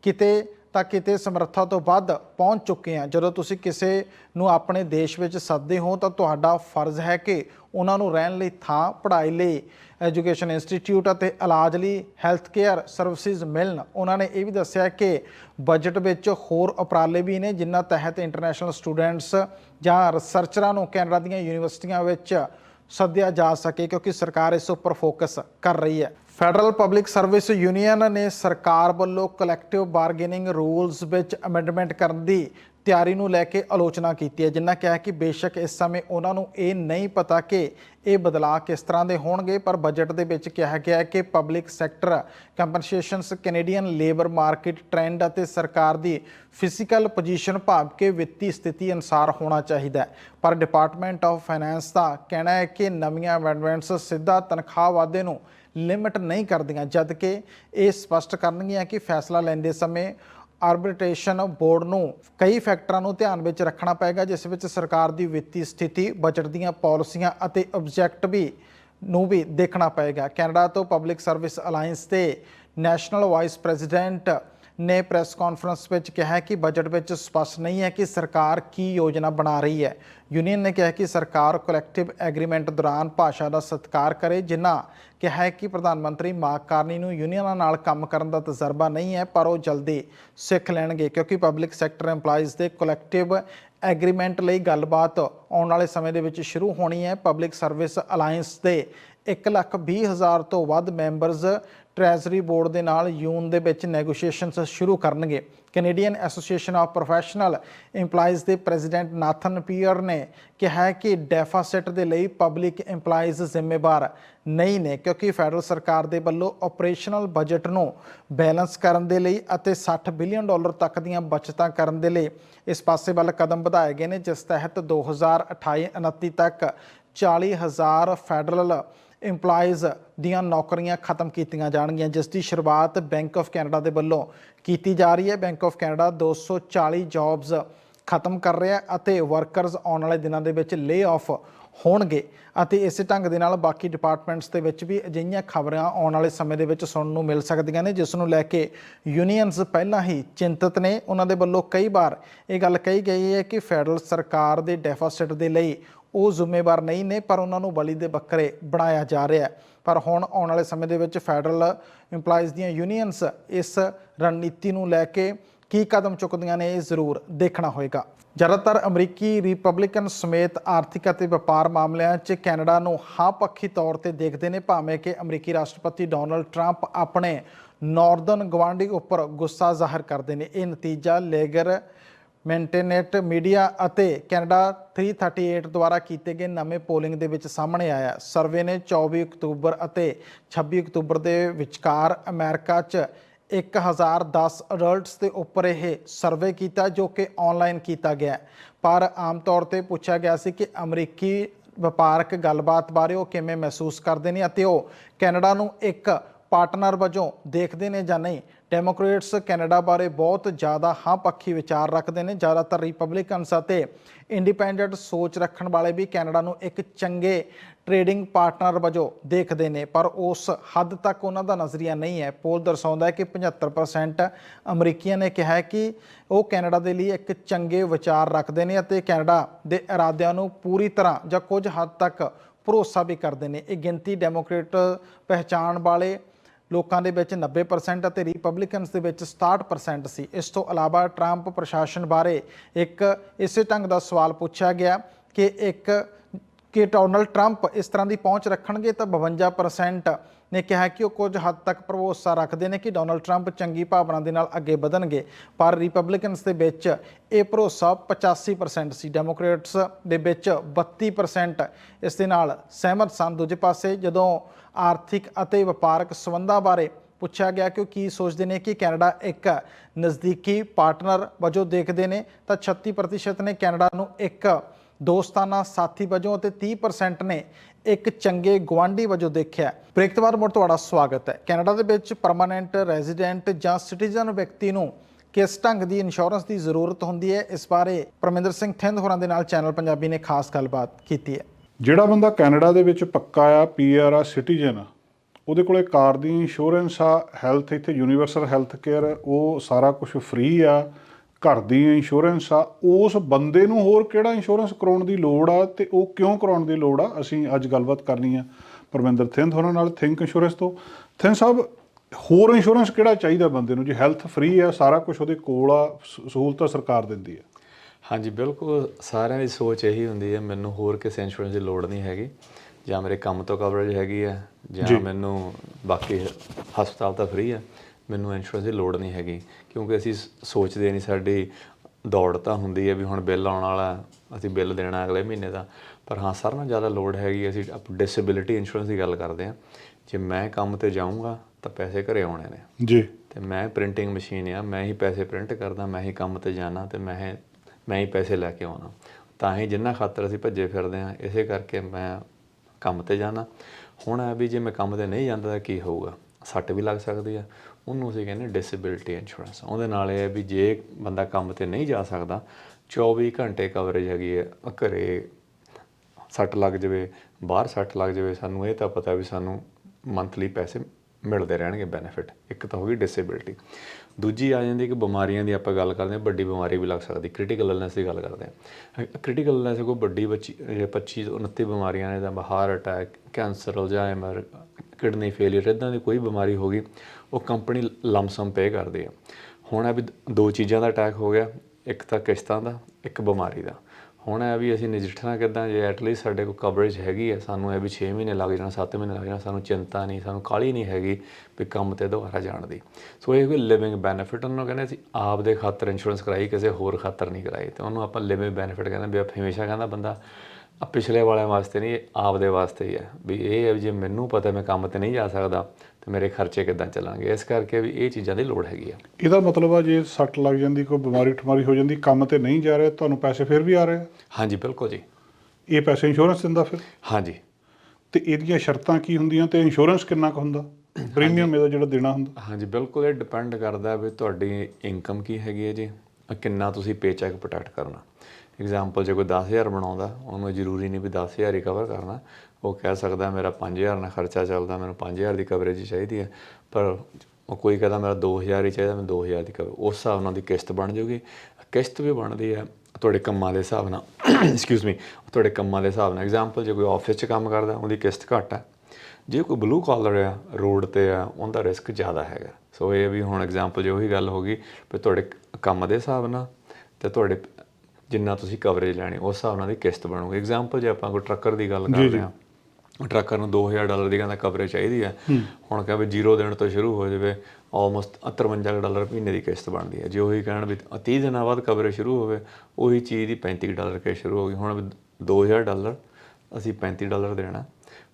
ਕਿਤੇ ਤਾਂ ਕਿਤੇ ਸਮਰੱਥਾ ਤੋਂ ਵੱਧ ਪਹੁੰਚ ਚੁੱਕੇ ਹਾਂ। ਜਦੋਂ ਤੁਸੀਂ ਕਿਸੇ ਨੂੰ ਆਪਣੇ ਦੇਸ਼ ਵਿੱਚ ਸੱਦਦੇ ਹੋ ਤਾਂ ਤੁਹਾਡਾ ਫਰਜ਼ ਹੈ ਕਿ ਉਹਨਾਂ ਨੂੰ ਰਹਿਣ ਲਈ ਥਾਂ, ਪੜ੍ਹਾਈ ਲਈ, ਐਜੂਕੇਸ਼ਨ ਇੰਸਟੀਚਿਊਟ ਅਤੇ ਇਲਾਜ ਲਈ ਹੈਲਥ ਕੇਅਰ ਸਰਵਿਸਿਜ਼ ਮਿਲਣ। ਉਹਨਾਂ ਨੇ ਇਹ ਵੀ ਦੱਸਿਆ ਕਿ ਬਜਟ ਵਿੱਚ ਹੋਰ ਉਪਰਾਲੇ ਵੀ ਨੇ, ਜਿਨ੍ਹਾਂ ਤਹਿਤ ਇੰਟਰਨੈਸ਼ਨਲ ਸਟੂਡੈਂਟਸ ਜਾਂ ਰਿਸਰਚਰਾਂ ਨੂੰ ਕੈਨੇਡਾ ਦੀਆਂ ਯੂਨੀਵਰਸਿਟੀਆਂ ਵਿੱਚ ਸੱਦਿਆ ਜਾ ਸਕੇ ਕਿਉਂਕਿ ਸਰਕਾਰ ਇਸ ਉੱਪਰ ਫੋਕਸ ਕਰ ਰਹੀ ਹੈ। ਫੈਡਰਲ ਪਬਲਿਕ ਸਰਵਿਸ ਯੂਨੀਅਨ ਨੇ ਸਰਕਾਰ ਵੱਲੋਂ ਕਲੈਕਟਿਵ ਬਾਰਗੇਨਿੰਗ ਰੂਲਸ ਵਿੱਚ ਅਮੈਂਡਮੈਂਟ ਕਰਨ ਦੀ ਤਿਆਰੀ ਨੂੰ ਲੈ ਕੇ ਆਲੋਚਨਾ ਕੀਤੀ ਹੈ। ਜਿਨ੍ਹਾਂ ਕਿਹਾ ਕਿ ਬੇਸ਼ੱਕ ਇਸ ਸਮੇਂ ਉਹਨਾਂ ਨੂੰ ਇਹ ਨਹੀਂ ਪਤਾ ਕਿ ਇਹ ਬਦਲਾਅ ਕਿਸ ਤਰ੍ਹਾਂ ਦੇ ਹੋਣਗੇ, ਪਰ ਬਜਟ ਦੇ ਵਿੱਚ ਕਿਹਾ ਗਿਆ ਹੈ ਕਿ public sector compensations Canadian labour market trend ਅਤੇ ਸਰਕਾਰ ਦੀ ਫਿਜ਼ੀਕਲ ਪੋਜੀਸ਼ਨ ਭਾਵ ਕਿ ਵਿੱਤੀ ਸਥਿਤੀ ਅਨੁਸਾਰ ਹੋਣਾ ਚਾਹੀਦਾ ਹੈ। ਪਰ ਡਿਪਾਰਟਮੈਂਟ ਆਫ ਫਾਈਨੈਂਸ ਦਾ ਕਹਿਣਾ ਹੈ ਕਿ ਨਵੀਆਂ ਅਮੈਂਡਮੈਂਟਸ ਸਿੱਧਾ ਤਨਖਾਹ ਵਾਧੇ ਨੂੰ ਲਿਮਿਟ ਨਹੀਂ ਕਰਦੀਆਂ ਜਦ ਕਿ ਇਹ ਸਪਸ਼ਟ ਕਰਨਗੀਆਂ ਕਿ ਫੈਸਲਾ ਲੈਂਦੇ ਸਮੇਂ ਆਰਬਿਟ੍ਰੇਸ਼ਨ ਬੋਰਡ ਨੂੰ ਕਈ ਫੈਕਟਰਾਂ ਨੂੰ ਧਿਆਨ ਵਿੱਚ ਰੱਖਣਾ ਪਏਗਾ, ਜਿਸ ਵਿੱਚ ਸਰਕਾਰ ਦੀ ਵਿੱਤੀ ਸਥਿਤੀ, ਬਜਟ ਦੀਆਂ ਪਾਲਿਸੀਆਂ ਅਤੇ ਆਬਜੈਕਟ ਵੀ ਨੂੰ ਵੀ ਦੇਖਣਾ ਪਏਗਾ। ਕੈਨੇਡਾ ਤੋਂ ਪਬਲਿਕ ਸਰਵਿਸ ਅਲਾਈਅੰਸ ਦੇ ਨੈਸ਼ਨਲ ਵਾਈਸ ਪ੍ਰੈਜ਼ੀਡੈਂਟ ਨੇ ਪ੍ਰੈਸ ਕਾਨਫਰੰਸ ਵਿੱਚ ਕਿਹਾ ਕਿ ਬਜਟ ਵਿੱਚ ਸਪਸ਼ਟ ਨਹੀਂ ਹੈ ਕਿ ਸਰਕਾਰ ਕੀ ਯੋਜਨਾ ਬਣਾ ਰਹੀ ਹੈ। ਯੂਨੀਅਨ ਨੇ ਕਿਹਾ ਕਿ ਸਰਕਾਰ ਕਲੈਕਟਿਵ ਐਗਰੀਮੈਂਟ ਦੌਰਾਨ ਭਾਸ਼ਾ ਦਾ ਸਤਿਕਾਰ ਕਰੇ, ਜਿਨ੍ਹਾਂ ਕਿਹਾ ਕਿ ਪ੍ਰਧਾਨ ਮੰਤਰੀ ਮਾਰਕ ਕਾਰਨੀ ਨੂੰ ਯੂਨੀਅਨਾਂ ਨਾਲ ਕੰਮ ਕਰਨ ਦਾ ਤਜਰਬਾ ਨਹੀਂ ਹੈ, ਪਰ ਉਹ ਜਲਦੀ ਸਿੱਖ ਲੈਣਗੇ, ਕਿਉਂਕਿ ਪਬਲਿਕ ਸੈਕਟਰ EMPLOYEES ਦੇ ਕਲੈਕਟਿਵ ਐਗਰੀਮੈਂਟ ਲਈ ਗੱਲਬਾਤ ਆਉਣ ਵਾਲੇ ਸਮੇਂ ਦੇ ਵਿੱਚ ਸ਼ੁਰੂ ਹੋਣੀ ਹੈ। ਪਬਲਿਕ ਸਰਵਿਸ ਅਲਾਈਅੰਸ ਦੇ 120000 ਤੋਂ ਵੱਧ ਮੈਂਬਰਸ ਟ੍ਰੈਜ਼ਰੀ ਬੋਰਡ ਦੇ ਨਾਲ ਯੂਨ ਦੇ ਵਿੱਚ ਨੈਗੋਸ਼ੀਏਸ਼ਨਸ ਸ਼ੁਰੂ ਕਰਨਗੇ। Canadian association of professional EMPLOYEES ਦੇ ਪ੍ਰੈਜ਼ੀਡੈਂਟ ਨਾਥਨ ਪੀਅਰ ਨੇ ਕਿਹਾ ਹੈ ਕਿ ਡੈਫਾਸਿਟ ਦੇ ਲਈ ਪਬਲਿਕ EMPLOYEES ਜ਼ਿੰਮੇਵਾਰ ਨਹੀਂ ਨੇ, ਕਿਉਂਕਿ ਫੈਡਰਲ ਸਰਕਾਰ ਦੇ ਵੱਲੋਂ ਆਪਰੇਸ਼ਨਲ ਬਜਟ ਨੂੰ ਬੈਲੈਂਸ ਕਰਨ ਦੇ ਲਈ ਅਤੇ 60 ਬਿਲੀਅਨ ਡਾਲਰ ਤੱਕ ਦੀਆਂ ਬਚਤਾਂ ਕਰਨ ਦੇ ਲਈ ਇਸ ਪਾਸੇ ਵੱਲ ਕਦਮ ਵਧਾਏ ਗਏ ਨੇ, ਜਿਸ ਤਹਿਤ 2028-29 ਤੱਕ 40000 ਫੈਡਰਲ EMPLOYEES ਦੀਆਂ ਨੌਕਰੀਆਂ ਖਤਮ ਕੀਤੀਆਂ ਜਾਣਗੀਆਂ, ਜਿਸ ਦੀ ਸ਼ੁਰੂਆਤ ਬੈਂਕ ਆਫ ਕੈਨੇਡਾ ਦੇ ਵੱਲੋਂ ਕੀਤੀ ਜਾ ਰਹੀ ਹੈ। ਬੈਂਕ ਆਫ ਕੈਨੇਡਾ 240 ਜੌਬਸ ਖਤਮ ਕਰ ਰਿਹਾ ਅਤੇ ਵਰਕਰਸ ਆਉਣ ਵਾਲੇ ਦਿਨਾਂ ਦੇ ਵਿੱਚ ਲੇ ਆਫ ਹੋਣਗੇ ਅਤੇ ਇਸੇ ਢੰਗ ਦੇ ਨਾਲ ਬਾਕੀ ਡਿਪਾਰਟਮੈਂਟਸ ਦੇ ਵਿੱਚ ਵੀ ਅਜਿਹੀਆਂ ਖਬਰਾਂ ਆਉਣ ਵਾਲੇ ਸਮੇਂ ਦੇ ਵਿੱਚ ਸੁਣਨ ਨੂੰ ਮਿਲ ਸਕਦੀਆਂ ਨੇ, ਜਿਸ ਨੂੰ ਲੈ ਕੇ ਯੂਨੀਅਨਸ ਪਹਿਲਾਂ ਹੀ ਚਿੰਤਤ ਨੇ। ਉਹਨਾਂ ਦੇ ਵੱਲੋਂ ਕਈ ਵਾਰ ਇਹ ਗੱਲ ਕਹੀ ਗਈ ਹੈ ਕਿ ਫੈਡਰਲ ਸਰਕਾਰ ਦੇ ਡੈਫਾਸਿਟ ਦੇ ਲਈ ਉਹ ਜ਼ਿੰਮੇਵਾਰ ਨਹੀਂ ਨੇ, ਪਰ ਉਹਨਾਂ ਨੂੰ ਬਲੀ ਦੇ ਬੱਕਰੇ ਬਣਾਇਆ ਜਾ ਰਿਹਾ ਹੈ। ਪਰ ਹੁਣ ਆਉਣ ਵਾਲੇ ਸਮੇਂ ਦੇ ਵਿੱਚ ਫੈਡਰਲ EMPLOYEES ਦੀਆਂ ਯੂਨੀਅਨਸ ਇਸ ਰਣਨੀਤੀ ਨੂੰ ਲੈ ਕੇ ਕੀ ਕਦਮ ਚੁੱਕਦੀਆਂ ਨੇ, ਇਹ ਜ਼ਰੂਰ ਦੇਖਣਾ ਹੋਏਗਾ। ਜ਼ਿਆਦਾਤਰ ਅਮਰੀਕੀ ਰਿਪਬਲਿਕਨ ਸਮੇਤ ਆਰਥਿਕ ਅਤੇ ਵਪਾਰ ਮਾਮਲਿਆਂ 'ਚ ਕੈਨੇਡਾ ਨੂੰ ਹਾਂ ਪੱਖੀ ਤੌਰ ਤੇ ਦੇਖਦੇ ਨੇ, ਭਾਵੇਂ ਕਿ ਅਮਰੀਕੀ ਰਾਸ਼ਟਰਪਤੀ ਡੋਨਲਡ ਟਰੰਪ ਆਪਣੇ ਨਾਰਦਰਨ ਗਵਾਂਢੀ ਉੱਪਰ ਗੁੱਸਾ ਜ਼ਾਹਰ ਕਰਦੇ ਨੇ। ਇਹ ਨਤੀਜਾ ਲੇਗਰ ਮੈਂਟੇਨੇਟ ਮੀਡੀਆ ਅਤੇ ਕੈਨੇਡਾ 338 ਦੁਆਰਾ ਕੀਤੇ ਗਏ ਨਵੇਂ ਪੋਲਿੰਗ ਦੇ ਵਿੱਚ ਸਾਹਮਣੇ ਆਇਆ ਸਰਵੇ ਨੇ 24 ਅਕਤੂਬਰ ਅਤੇ 26 ਅਕਤੂਬਰ ਦੇ ਵਿਚਕਾਰ ਅਮਰੀਕਾ 'ਚ 1010 ਅਡਲਟਸ ਦੇ ਉੱਪਰ ਇਹ ਸਰਵੇ ਕੀਤਾ ਜੋ ਕਿ ਆਨਲਾਈਨ ਕੀਤਾ ਗਿਆ ਪਰ ਆਮ ਤੌਰ ਤੇ ਪੁੱਛਿਆ ਗਿਆ ਸੀ ਕਿ ਅਮਰੀਕੀ ਵਪਾਰਕ ਗੱਲਬਾਤ ਬਾਰੇ ਉਹ ਕਿਵੇਂ ਮਹਿਸੂਸ ਕਰਦੇ ਨੇ ਅਤੇ ਉਹ ਕੈਨੇਡਾ ਨੂੰ ਇੱਕ ਪਾਰਟਨਰ ਵਜੋਂ ਦੇਖਦੇ ਨੇ ਜਾਂ ਨਹੀਂ। ਡੈਮੋਕ੍ਰੇਟਸ ਕੈਨੇਡਾ ਬਾਰੇ ਬਹੁਤ ਜ਼ਿਆਦਾ ਹਾਂ ਪੱਖੀ ਵਿਚਾਰ ਰੱਖਦੇ ਨੇ। ਜ਼ਿਆਦਾਤਰ ਰਿਪਬਲਿਕਨਸ ਅਤੇ ਇੰਡੀਪੈਂਡੈਂਟ ਸੋਚ ਰੱਖਣ ਵਾਲੇ ਵੀ ਕੈਨੇਡਾ ਨੂੰ ਇੱਕ ਚੰਗੇ ਟ੍ਰੇਡਿੰਗ ਪਾਰਟਨਰ ਵਜੋਂ ਦੇਖਦੇ ਨੇ। ਪਰ ਉਸ ਹੱਦ ਤੱਕ ਉਹਨਾਂ ਦਾ ਨਜ਼ਰੀਆ ਨਹੀਂ ਹੈ। ਪੋਲ ਦਰਸਾਉਂਦਾ ਹੈ ਕਿ 75% ਅਮਰੀਕੀਆਂ ਨੇ ਕਿਹਾ ਹੈ ਕਿ ਉਹ ਕੈਨੇਡਾ ਦੇ ਲਈ ਇੱਕ ਚੰਗੇ ਵਿਚਾਰ ਰੱਖਦੇ ਨੇ ਅਤੇ ਕੈਨੇਡਾ ਦੇ ਇਰਾਦਿਆਂ ਨੂੰ ਪੂਰੀ ਤਰ੍ਹਾਂ ਜਾਂ ਕੁਝ ਹੱਦ ਤੱਕ ਭਰੋਸਾ ਵੀ ਕਰਦੇ ਨੇ। ਇਹ ਗਿਣਤੀ ਡੈਮੋਕ੍ਰੇਟ ਪਹਿਚਾਣ ਵਾਲੇ ਲੋਕਾਂ ਦੇ ਵਿੱਚ 90% ਅਤੇ ਰਿਪਬਲਿਕਨਸ ਦੇ ਵਿੱਚ 67% ਸੀ। ਇਸ ਤੋਂ ਇਲਾਵਾ ਟਰੰਪ ਪ੍ਰਸ਼ਾਸਨ ਬਾਰੇ ਇੱਕ ਇਸੇ ਢੰਗ ਦਾ ਸਵਾਲ ਪੁੱਛਿਆ ਗਿਆ ਕਿ ਇੱਕ, ਕਿ ਡੋਨਲਡ ਟਰੰਪ ਇਸ ਤਰ੍ਹਾਂ ਦੀ ਪਹੁੰਚ ਰੱਖਣਗੇ ਤਾਂ 52% ਨੇ ਕਿਹਾ ਕਿ ਉਹ ਕੁਝ ਹੱਦ ਤੱਕ ਭਰੋਸਾ ਰੱਖਦੇ ਨੇ ਕਿ ਡੋਨਲਡ ਟਰੰਪ ਚੰਗੀ ਭਾਵਨਾ ਦੇ ਨਾਲ ਅੱਗੇ ਵਧਣਗੇ, ਪਰ ਰਿਪਬਲਿਕਨਸ ਦੇ ਵਿੱਚ ਇਹ ਭਰੋਸਾ 85% ਸੀ ਡੈਮੋਕ੍ਰੇਟਸ ਦੇ ਵਿੱਚ 32% ਇਸ ਦੇ ਨਾਲ ਸਹਿਮਤ ਸਨ। ਦੂਜੇ ਪਾਸੇ ਜਦੋਂ ਆਰਥਿਕ ਅਤੇ ਵਪਾਰਕ ਸਬੰਧਾਂ ਬਾਰੇ ਪੁੱਛਿਆ ਗਿਆ ਕਿ ਉਹ ਕੀ ਸੋਚਦੇ ਨੇ ਕਿ ਕੈਨੇਡਾ ਇੱਕ ਨਜ਼ਦੀਕੀ ਪਾਰਟਨਰ ਵਜੋਂ ਦੇਖਦੇ ਨੇ, ਤਾਂ 36% ਨੇ ਕੈਨੇਡਾ ਨੂੰ ਇੱਕ ਦੋਸਤਾਨਾ ਸਾਥੀ ਵਜੋਂ ਅਤੇ 30% ਨੇ ਇੱਕ ਚੰਗੇ ਗਵਾਂਢੀ ਵਜੋਂ ਦੇਖਿਆ ਬ੍ਰੇਕ ਤੋਂ ਬਾਅਦ ਮੁੜ ਤੁਹਾਡਾ ਸਵਾਗਤ ਹੈ। ਕੈਨੇਡਾ ਦੇ ਵਿੱਚ ਪਰਮਾਨੈਂਟ ਰੈਜ਼ੀਡੈਂਟ ਜਾਂ ਸਿਟੀਜ਼ਨ ਵਿਅਕਤੀ ਨੂੰ ਕਿਸ ਢੰਗ ਦੀ ਇੰਸ਼ੋਰੈਂਸ ਦੀ ਜ਼ਰੂਰਤ ਹੁੰਦੀ ਹੈ, ਇਸ ਬਾਰੇ ਪਰਮਿੰਦਰ ਸਿੰਘ ਥਿੰਦ ਹੋਰਾਂ ਦੇ ਨਾਲ ਚੈਨਲ ਪੰਜਾਬੀ ਨੇ ਖਾਸ ਗੱਲਬਾਤ ਕੀਤੀ ਹੈ।
ਜਿਹੜਾ ਬੰਦਾ ਕੈਨੇਡਾ ਦੇ ਵਿੱਚ ਪੱਕਾ ਆ, ਪੀਆਰ ਆ ਸਿਟੀਜ਼ਨ ਆ, ਉਹਦੇ ਕੋਲੇ ਕਾਰ ਦੀ ਇੰਸ਼ੋਰੈਂਸ ਆ ਹੈਲਥ ਇੱਥੇ ਯੂਨੀਵਰਸਲ ਹੈਲਥ ਕੇਅਰ ਉਹ ਸਾਰਾ ਕੁਝ ਫ੍ਰੀ ਆ। ਘਰ ਦੀ ਇੰਸ਼ੋਰੈਂਸ ਆ ਉਸ ਬੰਦੇ ਨੂੰ ਹੋਰ ਕਿਹੜਾ ਇੰਸ਼ੋਰੈਂਸ ਕਰਾਉਣ ਦੀ ਲੋੜ ਆ ਤੇ ਉਹ ਕਿਉਂ ਕਰਾਉਣ ਦੀ ਲੋੜ ਆ? ਅਸੀਂ ਅੱਜ ਗੱਲਬਾਤ ਕਰਨੀ ਆ ਪਰਮਿੰਦਰ ਥਿੰਦ ਹੋਰਾਂ ਨਾਲ ਥਿੰਕ ਇੰਸ਼ੋਰੈਂਸ ਤੋਂ। ਥਿੰਦ ਸਾਹਿਬ ਹੋਰ ਇੰਸ਼ੋਰੈਂਸ ਕਿਹੜਾ ਚਾਹੀਦਾ ਬੰਦੇ ਨੂੰ? ਜੇ ਹੈਲਥ ਫ੍ਰੀ ਆ ਸਾਰਾ ਕੁਝ ਉਹਦੇ ਕੋਲ ਆ ਸਹੂਲਤਾਂ ਸਰਕਾਰ ਦਿੰਦੀ ਆ।
ਹਾਂਜੀ ਬਿਲਕੁਲ ਸਾਰਿਆਂ ਦੀ ਸੋਚ ਇਹੀ ਹੁੰਦੀ ਹੈ ਮੈਨੂੰ ਹੋਰ ਕਿਸੇ ਇੰਸ਼ੋਰੈਂਸ ਦੀ ਲੋੜ ਨਹੀਂ ਹੈਗੀ। ਜਾਂ ਮੇਰੇ ਕੰਮ ਤੋਂ ਕਵਰੇਜ ਹੈਗੀ ਹੈ
ਜੀ।
ਮੈਨੂੰ ਬਾਕੀ ਹਸਪਤਾਲ ਤਾਂ ਫ੍ਰੀ ਹੈ ਮੈਨੂੰ ਇੰਸ਼ੋਰੈਂਸ ਦੀ ਲੋੜ ਨਹੀਂ ਹੈਗੀ। ਕਿਉਂਕਿ ਅਸੀਂ ਸੋਚਦੇ ਨਹੀਂ ਸਾਡੀ ਦੌੜ ਤਾਂ ਹੁੰਦੀ ਹੈ ਵੀ ਹੁਣ ਬਿੱਲ ਆਉਣ ਵਾਲਾ ਅਸੀਂ ਬਿੱਲ ਦੇਣਾ ਅਗਲੇ ਮਹੀਨੇ ਦਾ। ਪਰ ਹਾਂ ਸਾਰਿਆਂ ਨਾਲੋਂ ਜ਼ਿਆਦਾ ਲੋੜ ਹੈਗੀ ਅਸੀਂ ਡਿਸੇਬਿਲਿਟੀ ਇੰਸ਼ੋਰੈਂਸ ਦੀ ਗੱਲ ਕਰਦੇ ਹਾਂ। ਜੇ ਮੈਂ ਕੰਮ ਤੇ ਜਾਊਂਗਾ ਤਾਂ ਪੈਸੇ ਘਰੇ ਆਉਣੇ ਨੇ।
ਜੀ।
ਤੇ ਮੈਂ ਪ੍ਰਿੰਟਿੰਗ ਮਸ਼ੀਨ ਆ ਮੈਂ ਹੀ ਪੈਸੇ ਪ੍ਰਿੰਟ ਕਰਦਾ ਮੈਂ ਹੀ ਕੰਮ ਤੇ ਜਾਣਾ ਤੇ ਮੈਂ ਮੈਂ ਹੀ ਪੈਸੇ ਲੈ ਕੇ ਆਉਣਾ। ਤਾਂ ਹੀ ਜਿੰਨਾ ਖਾਤਰ ਅਸੀਂ ਭੱਜੇ ਫਿਰਦੇ ਆ ਇਸੇ ਕਰਕੇ ਮੈਂ ਕੰਮ ਤੇ ਜਾਣਾ। ਹੁਣ ਆ ਵੀ ਜੇ ਮੈਂ ਕੰਮ ਤੇ ਨਹੀਂ ਜਾਂਦਾ ਤਾਂ ਕੀ ਹੋਊਗਾ? ਸੱਟ ਵੀ ਲੱਗ ਸਕਦੀ ਆ। ਉਹਨੂੰ ਅਸੀਂ ਕਹਿੰਦੇ ਡਿਸੇਬਿਲਿਟੀ ਇੰਸ਼ੋਰੈਂਸ ਉਹਦੇ ਨਾਲ ਇਹ ਹੈ ਵੀ ਜੇ ਬੰਦਾ ਕੰਮ ਤੇ ਨਹੀਂ ਜਾ ਸਕਦਾ 24 ਘੰਟੇ ਕਵਰੇਜ ਹੈਗੀ ਹੈ ਘਰੇ ਸੱਟ ਲੱਗ ਜਾਵੇ, ਬਾਹਰ ਸੱਟ ਲੱਗ ਜਾਵੇ, ਸਾਨੂੰ ਇਹ ਤਾਂ ਪਤਾ ਵੀ ਸਾਨੂੰ ਮੰਥਲੀ ਪੈਸੇ ਮਿਲਦੇ ਰਹਿਣਗੇ ਬੈਨੀਫਿਟ ਇੱਕ ਤਾਂ ਹੋ ਗਈ ਡਿਸੇਬਿਲਿਟੀ ਦੂਜੀ ਆ ਜਾਂਦੀ ਕਿ ਬਿਮਾਰੀਆਂ ਦੀ ਆਪਾਂ ਗੱਲ ਕਰਦੇ ਹਾਂ, ਵੱਡੀ ਬਿਮਾਰੀ ਵੀ ਲੱਗ ਸਕਦੀ ਕ੍ਰਿਟੀਕਲ ਇਲਨੈਸ ਦੀ ਗੱਲ ਕਰਦੇ ਹਾਂ। ਕ੍ਰਿਟੀਕਲ ਇਲਨੈਸ ਕੋਈ ਵੱਡੀ ਬੱਚੀ ਜੇ 25 29 ਬਿਮਾਰੀਆਂ ਨੇ, ਜਾਂ heart attack cancer Alzheimer kidney failure ਇਦਾਂ ਦੀ ਕੋਈ ਬਿਮਾਰੀ ਹੋ ਗਈ, ਉਹ ਕੰਪਨੀ ਲਮਸਮ ਪੇ ਕਰਦੀ ਆ ਹੁਣ ਆ ਵੀ ਦੋ ਚੀਜ਼ਾਂ ਦਾ ਅਟੈਕ ਹੋ ਗਿਆ, ਇੱਕ ਤਾਂ ਕਿਸ਼ਤਾਂ ਦਾ, ਇੱਕ ਬਿਮਾਰੀ ਦਾ। ਹੁਣ ਹੈ ਵੀ ਅਸੀਂ ਨਜਿੱਠਣਾ ਕਿੱਦਾਂ ਜੇ ਐਟਲੀਸਟ ਸਾਡੇ ਕੋਲ ਕਵਰੇਜ ਹੈਗੀ ਹੈ ਸਾਨੂੰ ਇਹ ਵੀ 6 ਮਹੀਨੇ ਲੱਗ ਜਾਣਾ 7 ਮਹੀਨੇ ਲੱਗ ਜਾਣਾ, ਸਾਨੂੰ ਚਿੰਤਾ ਨਹੀਂ, ਸਾਨੂੰ ਕਾਹਲੀ ਨਹੀਂ ਹੈਗੀ ਵੀ ਕੰਮ ਤੇ ਦੁਬਾਰਾ ਜਾਣ ਦੀ। ਸੋ ਇਹ ਕੋਈ ਲਿਵਿੰਗ ਬੈਨੀਫਿਟ ਉਹਨੂੰ ਕਹਿੰਦੇ ਅਸੀਂ ਆਪ ਦੇ ਖਾਤਰ ਇੰਸ਼ੋਰੈਂਸ ਕਰਾਈ, ਕਿਸੇ ਹੋਰ ਖਾਤਰ ਨਹੀਂ ਕਰਾਈ। ਤੇ ਉਹਨੂੰ ਆਪਾਂ ਲਿਵਿੰਗ ਬੈਨੀਫਿਟ ਕਹਿੰਦੇ ਵੀ ਆਪਾਂ ਹਮੇਸ਼ਾ ਕਹਿੰਦਾ ਬੰਦਾ ਆ ਪਿਛਲੇ ਵਾਲਿਆਂ ਵਾਸਤੇ ਨਹੀਂ, ਇਹ ਆਪ ਦੇ ਵਾਸਤੇ ਹੀ ਹੈ ਵੀ ਇਹ ਹੈ ਵੀ ਜੇ ਮੈਨੂੰ ਪਤਾ ਮੈਂ ਕੰਮ ਤੇ ਨਹੀਂ ਜਾ ਸਕਦਾ ਤੇ ਮੇਰੇ ਖਰਚੇ ਕਿੱਦਾਂ ਚੱਲਾਂਗੇ? ਇਸ ਕਰਕੇ ਵੀ ਇਹ ਚੀਜ਼ਾਂ ਦੀ ਲੋੜ ਹੈਗੀ ਆ।
ਇਹਦਾ ਮਤਲਬ ਆ ਜੇ ਸੱਟ ਲੱਗ ਜਾਂਦੀ ਕੋਈ ਬਿਮਾਰੀ ਠਮਾਰੀ ਹੋ ਜਾਂਦੀ ਕੰਮ ਤੇ ਨਹੀਂ ਜਾ ਰਿਹਾ ਤੁਹਾਨੂੰ ਪੈਸੇ ਫਿਰ ਵੀ ਆ ਰਹੇ
ਹਾਂਜੀ ਬਿਲਕੁਲ ਜੀ।
ਇਹ ਪੈਸੇ ਇੰਸ਼ੋਰੈਂਸ ਦਿੰਦਾ ਫਿਰ?
ਹਾਂਜੀ।
ਤੇ ਇਹਦੀਆਂ ਸ਼ਰਤਾਂ ਕੀ ਹੁੰਦੀਆਂ ਤੇ ਇੰਸ਼ੋਰੈਂਸ ਕਿੰਨਾ ਕੁ ਹੁੰਦਾ? ਪ੍ਰੀਮੀਅਮ ਇਹਦਾ ਜਿਹੜਾ ਦੇਣਾ ਹੁੰਦਾ।
ਹਾਂਜੀ ਬਿਲਕੁਲ ਇਹ ਡਿਪੈਂਡ ਕਰਦਾ ਵੀ ਤੁਹਾਡੀ ਇਨਕਮ ਕੀ ਹੈਗੀ ਹੈ ਜੀ। ਕਿੰਨਾ ਤੁਸੀਂ ਪੇਚੈਕ ਪ੍ਰੋਟੈਕਟ ਕਰਨਾ। ਐਗਜ਼ਾਮਪਲ ਜੇ ਕੋਈ 10000 ਬਣਾਉਂਦਾ, ਉਹਨੂੰ ਜ਼ਰੂਰੀ ਨਹੀਂ ਵੀ 10000 ਹੀ ਕਵਰ ਕਰਨਾ। ਉਹ ਕਹਿ ਸਕਦਾ, ਮੇਰਾ 5000 ਨਾਲ ਖਰਚਾ ਚੱਲਦਾ, ਮੈਨੂੰ 5000 ਦੀ ਕਵਰੇਜ ਚਾਹੀਦੀ ਹੈ। ਪਰ ਉਹ ਕੋਈ ਕਹਿੰਦਾ, ਮੇਰਾ 2000 ਹੀ ਚਾਹੀਦਾ ਮੈਨੂੰ 2000 ਦੀ ਕਵਰ ਉਸ ਹਿਸਾਬ ਨਾਲ ਦੀ ਕਿਸ਼ਤ ਬਣ ਜਾਊਗੀ। ਕਿਸ਼ਤ ਵੀ ਬਣਦੀ ਹੈ, ਤੁਹਾਡੇ ਕੰਮਾਂ ਦੇ ਹਿਸਾਬ ਨਾਲ। ਐਕਸਕਿਊਜ਼ ਮੀ ਤੁਹਾਡੇ ਕੰਮਾਂ ਦੇ ਹਿਸਾਬ ਨਾਲ। ਐਗਜ਼ਾਮਪਲ ਜੇ ਕੋਈ ਆਫਿਸ 'ਚ ਕੰਮ ਕਰਦਾ, ਉਹਦੀ ਕਿਸ਼ਤ ਘੱਟ ਹੈ। ਜੇ ਕੋਈ ਬਲੂ ਕਾਲਰ ਆ ਰੋਡ ਤੇ ਆ, ਉਹਦਾ ਰਿਸਕ ਜ਼ਿਆਦਾ ਹੈਗਾ। ਸੋ ਇਹ ਵੀ ਹੁਣ ਐਗਜ਼ਾਮਪਲ ਜੇ ਉਹੀ ਗੱਲ ਹੋ ਗਈ ਵੀ ਤੁਹਾਡੇ ਕੰਮ ਦੇ ਹਿਸਾਬ ਨਾਲ ਤੇ ਤੁਹਾਡੇ ਜਿੰਨਾ ਤੁਸੀਂ ਕਵਰੇਜ ਲੈਣੀ ਉਸ ਹਿਸਾਬ ਨਾਲ ਦੀ ਕਿਸ਼ਤ ਬਣੂਗੀ। ਐਗਜ਼ਾਮਪਲ ਜੇ ਆਪਾਂ ਕੋਈ ਟਰੱਕਰ ਦੀ ਗੱਲ ਕਰਦੇ ਹਾਂ ਟਰੱਕਰ ਨੂੰ 2000 ਡਾਲਰ ਦੀ ਕਹਿੰਦਾ ਕਵਰੇਜ ਚਾਹੀਦੀ ਹੈ। ਹੁਣ ਕਹੇ ਵੀ ਜ਼ੀਰੋ ਦਿਨ ਤੋਂ ਸ਼ੁਰੂ ਹੋ ਜਾਵੇ ਆਲਮੋਸਟ 53 ਡਾਲਰ ਮਹੀਨੇ ਦੀ ਕਿਸ਼ਤ ਬਣਦੀ ਹੈ। ਜੇ ਉਹੀ ਕਹਿਣ ਵੀ 30 ਦਿਨਾਂ ਬਾਅਦ ਕਵਰੇਜ ਸ਼ੁਰੂ ਹੋਵੇ ਉਹੀ ਚੀਜ਼ ਦੀ 35 ਡਾਲਰ ਕੇ ਸ਼ੁਰੂ ਹੋ ਗਈ। ਹੁਣ ਵੀ 2000 ਡਾਲਰ ਅਸੀਂ 35 ਡਾਲਰ ਦੇਣਾ।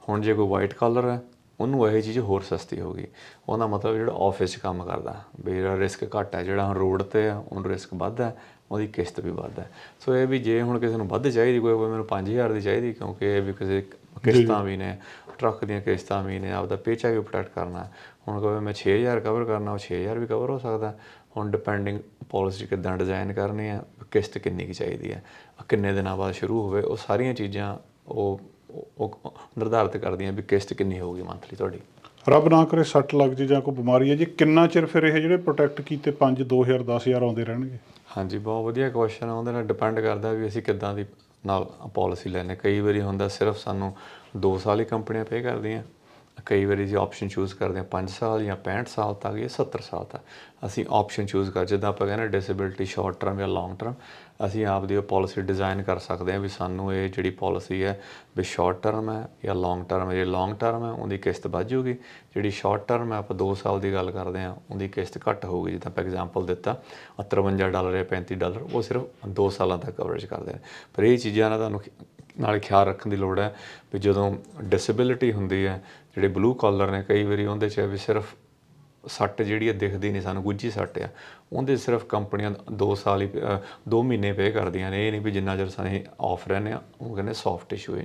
ਹੁਣ ਜੇ ਕੋਈ ਵਾਈਟ ਕਾਲਰ ਹੈ ਉਹਨੂੰ ਇਹ ਚੀਜ਼ ਹੋਰ ਸਸਤੀ ਹੋ ਗਈ। ਉਹਦਾ ਮਤਲਬ ਜਿਹੜਾ ਆਫਿਸ 'ਚ ਕੰਮ ਕਰਦਾ, ਵੀ ਜਿਹੜਾ ਰਿਸਕ ਘੱਟ ਹੈ, ਜਿਹੜਾ ਹੁਣ ਰੋਡ ਤੇ ਆ ਉਹਨੂੰ ਰਿਸਕ ਵੱਧ ਹੈ, ਉਹਦੀ ਕਿਸ਼ਤ ਵੀ ਵੱਧ ਹੈ। ਸੋ ਇਹ ਵੀ ਜੇ ਹੁਣ ਕਿਸੇ ਨੂੰ ਵੱਧ ਚਾਹੀਦੀ, ਕੋਈ ਕੋਈ ਮੈਨੂੰ 5000 ਦੀ ਚਾਹੀਦੀ, ਕਿਉਂਕਿ ਇਹ ਵੀ ਕਿਸੇ ਕਿਸ਼ਤਾਂ ਵੀ ਨੇ ਟਰੱਕ ਦੀਆਂ ਕਿਸ਼ਤਾਂ ਵੀ ਨੇ, ਆਪਦਾ ਪੇਚਾ ਵੀ ਪ੍ਰੋਟੈਕਟ ਕਰਨਾ ਹੁਣ ਕੋਈ ਮੈਂ 6000 ਕਵਰ ਕਰਨਾ, ਉਹ 6000 ਵੀ ਕਵਰ ਹੋ ਸਕਦਾ ਹੁਣ ਡਿਪੈਂਡਿੰਗ ਪਾਲਿਸੀ ਕਿੱਦਾਂ ਡਿਜ਼ਾਈਨ ਕਰਨੀ ਹੈ, ਕਿਸ਼ਤ ਕਿੰਨੀ ਕੀ ਚਾਹੀਦੀ ਹੈ, ਕਿੰਨੇ ਦਿਨਾਂ ਬਾਅਦ ਸ਼ੁਰੂ ਹੋਵੇ, ਉਹ ਸਾਰੀਆਂ ਚੀਜ਼ਾਂ ਉਹ ਉਹ- ਨਿਰਧਾਰਿਤ ਕਰਦੀਆਂ ਵੀ ਕਿਸ਼ਤ ਕਿੰਨੀ ਹੋਊਗੀ ਮੰਥਲੀ ਤੁਹਾਡੀ।
ਰੱਬ ਨਾ ਕਰੇ ਸੱਟ ਲੱਗ ਜੇ ਜਾਂ ਕੋਈ ਬਿਮਾਰੀ ਹੈ ਜੀ ਕਿੰਨਾ ਚਿਰ ਫਿਰ ਇਹ ਜਿਹੜੇ ਪ੍ਰੋਟੈਕਟ ਕੀਤੇ 5 2000 10000 ਆਉਂਦੇ ਰਹਿਣਗੇ?
ਹਾਂਜੀ ਬਹੁਤ ਵਧੀਆ ਕੁਐਸਚਨ ਆ ਉਹਦੇ ਨਾਲ ਡਿਪੈਂਡ ਕਰਦਾ ਵੀ ਅਸੀਂ ਕਿੱਦਾਂ ਦੀ ਨਾਲ ਪਾਲਿਸੀ ਲੈਣੇ ਕਈ ਵਾਰੀ ਹੁੰਦਾ ਸਿਰਫ ਸਾਨੂੰ 2 ਸਾਲ ਹੀ ਕੰਪਨੀਆਂ ਪੇ ਕਰਦੀਆਂ। ਕਈ ਵਾਰੀ ਜੀ ਆਪਸ਼ਨ ਚੂਜ਼ ਕਰਦੇ ਹਾਂ 5 ਸਾਲ ਜਾਂ 65 ਸਾਲ ਤੱਕ ਜਾਂ 70 ਸਾਲ ਤੱਕ, ਅਸੀਂ ਆਪਸ਼ਨ ਚੂਜ਼ ਕਰ, ਜਿੱਦਾਂ ਆਪਾਂ ਕਹਿੰਦੇ ਡਿਸੇਬਿਲਿਟੀ ਸ਼ਾਰਟ ਟਰਮ ਜਾਂ ਲੌਂਗ ਟਰਮ ਅਸੀਂ ਆਪਦੀ ਉਹ ਪਾਲਿਸੀ ਡਿਜ਼ਾਈਨ ਕਰ ਸਕਦੇ ਹਾਂ ਵੀ ਸਾਨੂੰ ਇਹ ਜਿਹੜੀ ਪਾਲਿਸੀ ਹੈ ਵੀ ਸ਼ਾਰਟ ਟਰਮ ਹੈ ਜਾਂ ਲੌਂਗ ਟਰਮ ਹੈ। ਜੇ ਲੌਂਗ ਟਰਮ ਹੈ, ਉਹਦੀ ਕਿਸ਼ਤ ਵੱਧ ਜੂਗੀ ਜਿਹੜੀ ਸ਼ਾਰਟ ਟਰਮ ਹੈ, ਆਪਾਂ 2 ਸਾਲ ਦੀ ਗੱਲ ਕਰਦੇ ਹਾਂ, ਉਹਦੀ ਕਿਸ਼ਤ ਘੱਟ ਹੋਊਗੀ। ਜਿੱਦਾਂ ਆਪਾਂ ਐਗਜ਼ਾਮਪਲ ਦਿੱਤਾ 53 ਡਾਲਰ ਜਾਂ 35 ਡਾਲਰ, ਉਹ ਸਿਰਫ 2 ਸਾਲਾਂ ਤੱਕ ਕਵਰੇਜ ਕਰਦੇ ਨੇ। ਪਰ ਇਹ ਚੀਜ਼ਾਂ ਨਾਲ ਤੁਹਾਨੂੰ ਨਾਲ ਖਿਆਲ ਰੱਖਣ ਦੀ ਲੋੜ ਹੈ ਵੀ ਜਦੋਂ ਡਿਸੇਬਿਲਿਟੀ ਹੁੰਦੀ ਹੈ, ਜਿਹੜੇ ਬਲੂ ਕਾਲਰ ਨੇ ਕਈ ਵਾਰੀ ਉਹਦੇ 'ਚ ਵੀ ਸਿਰਫ ਸੱਟ ਜਿਹੜੀ ਹੈ ਦਿਖਦੀ ਨਹੀਂ, ਸਾਨੂੰ ਗੁੱਝੀ ਸੱਟ ਆ। ਉਹਦੇ ਸਿਰਫ ਕੰਪਨੀਆਂ 2 ਸਾਲ ਹੀ 2 ਮਹੀਨੇ ਪੇ ਕਰਦੀਆਂ ਨੇ। ਇਹ ਨਹੀਂ ਵੀ ਜਿੰਨਾ ਚਿਰ ਸਾਨੂੰ ਆਫ ਰਹਿੰਦੇ ਆ ਉਹ ਕਹਿੰਦੇ ਸੌਫਟ ਟਿਸ਼ੂ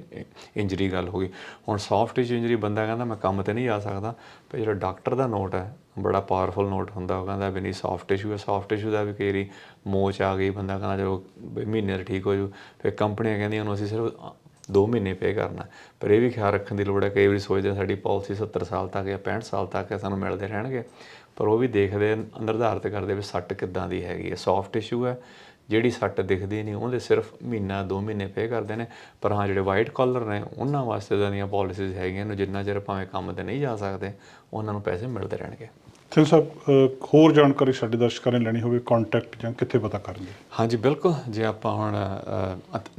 ਇੰਜਰੀ ਗੱਲ ਹੋ ਗਈ। ਹੁਣ ਸੌਫਟ ਟਿਸ਼ੂ ਇੰਜਰੀ ਬੰਦਾ ਕਹਿੰਦਾ, ਮੈਂ ਕੰਮ ਤੇ ਨਹੀਂ ਜਾ ਸਕਦਾ। ਪਰ ਜਿਹੜਾ ਡਾਕਟਰ ਦਾ ਨੋਟ ਹੈ, ਬੜਾ ਪਾਵਰਫੁਲ ਨੋਟ ਹੁੰਦਾ, ਉਹ ਕਹਿੰਦਾ ਵੀ ਨਹੀਂ ਸੌਫਟ ਟਿਸ਼ੂ ਹੈ। ਸੌਫਟ ਟਿਸ਼ੂ ਦਾ ਵੀ ਕਈ ਵਾਰੀ ਮੋਚ ਆ ਗਈ, ਬੰਦਾ ਕਹਿੰਦਾ ਚਲੋ ਮਹੀਨੇ 'ਚ ਠੀਕ ਹੋ ਜੂ। ਫਿਰ ਕੰਪਨੀਆਂ ਕਹਿੰਦੀਆਂ ਉਹਨੂੰ ਅਸੀਂ ਸਿਰਫ 2 ਮਹੀਨੇ ਪੇ ਕਰਨਾ। ਪਰ ਇਹ ਵੀ ਖਿਆਲ ਰੱਖਣ ਦੀ ਲੋੜ ਹੈ, ਕਈ ਵਾਰੀ ਸੋਚਦੇ ਸਾਡੀ ਪਾਲਿਸੀ 70 ਸਾਲ ਤੱਕ ਜਾਂ 65 ਸਾਲ ਤੱਕ ਸਾਨੂੰ ਮਿਲਦੇ ਰਹਿਣਗੇ। ਪਰ ਉਹ ਵੀ ਦੇਖਦੇ ਨਿਰਧਾਰਤ ਕਰਦੇ ਵੀ ਸੱਟ ਕਿੱਦਾਂ ਦੀ ਹੈਗੀ ਹੈ। ਸੌਫਟ ਟਿਸ਼ੂ ਹੈ, ਜਿਹੜੀ ਸੱਟ ਦਿਖਦੀ ਨਹੀਂ, ਉਹਦੇ ਸਿਰਫ ਮਹੀਨਾ 2 ਮਹੀਨੇ ਪੇ ਕਰਦੇ ਨੇ। ਪਰ ਹਾਂ, ਜਿਹੜੇ ਵਾਈਟ ਕਾਲਰ ਨੇ, ਉਹਨਾਂ ਵਾਸਤੇ ਤਾਂ ਦੀਆਂ ਪਾਲਿਸੀਜ਼ ਹੈਗੀਆਂ ਨੂੰ, ਜਿੰਨਾ ਚਿਰ ਭਾਵੇਂ ਕੰਮ ਤੇ ਨਹੀਂ ਜਾ ਸਕਦੇ, ਉਹਨਾਂ ਨੂੰ ਪੈਸੇ ਮਿਲਦੇ ਰਹਿਣਗੇ।
ਸਿੰਘ ਸਾਹਿਬ ਹੋਰ ਜਾਣਕਾਰੀ ਸਾਡੇ ਦਰਸ਼ਕਾਂ ਨੇ ਲੈਣੀ ਹੋਵੇ ਕੰਟੈਕਟ ਜਾਂ ਕਿੱਥੇ ਪਤਾ ਕਰਨਗੇ?
ਹਾਂਜੀ ਬਿਲਕੁਲ। ਜੇ ਆਪਾਂ ਹੁਣ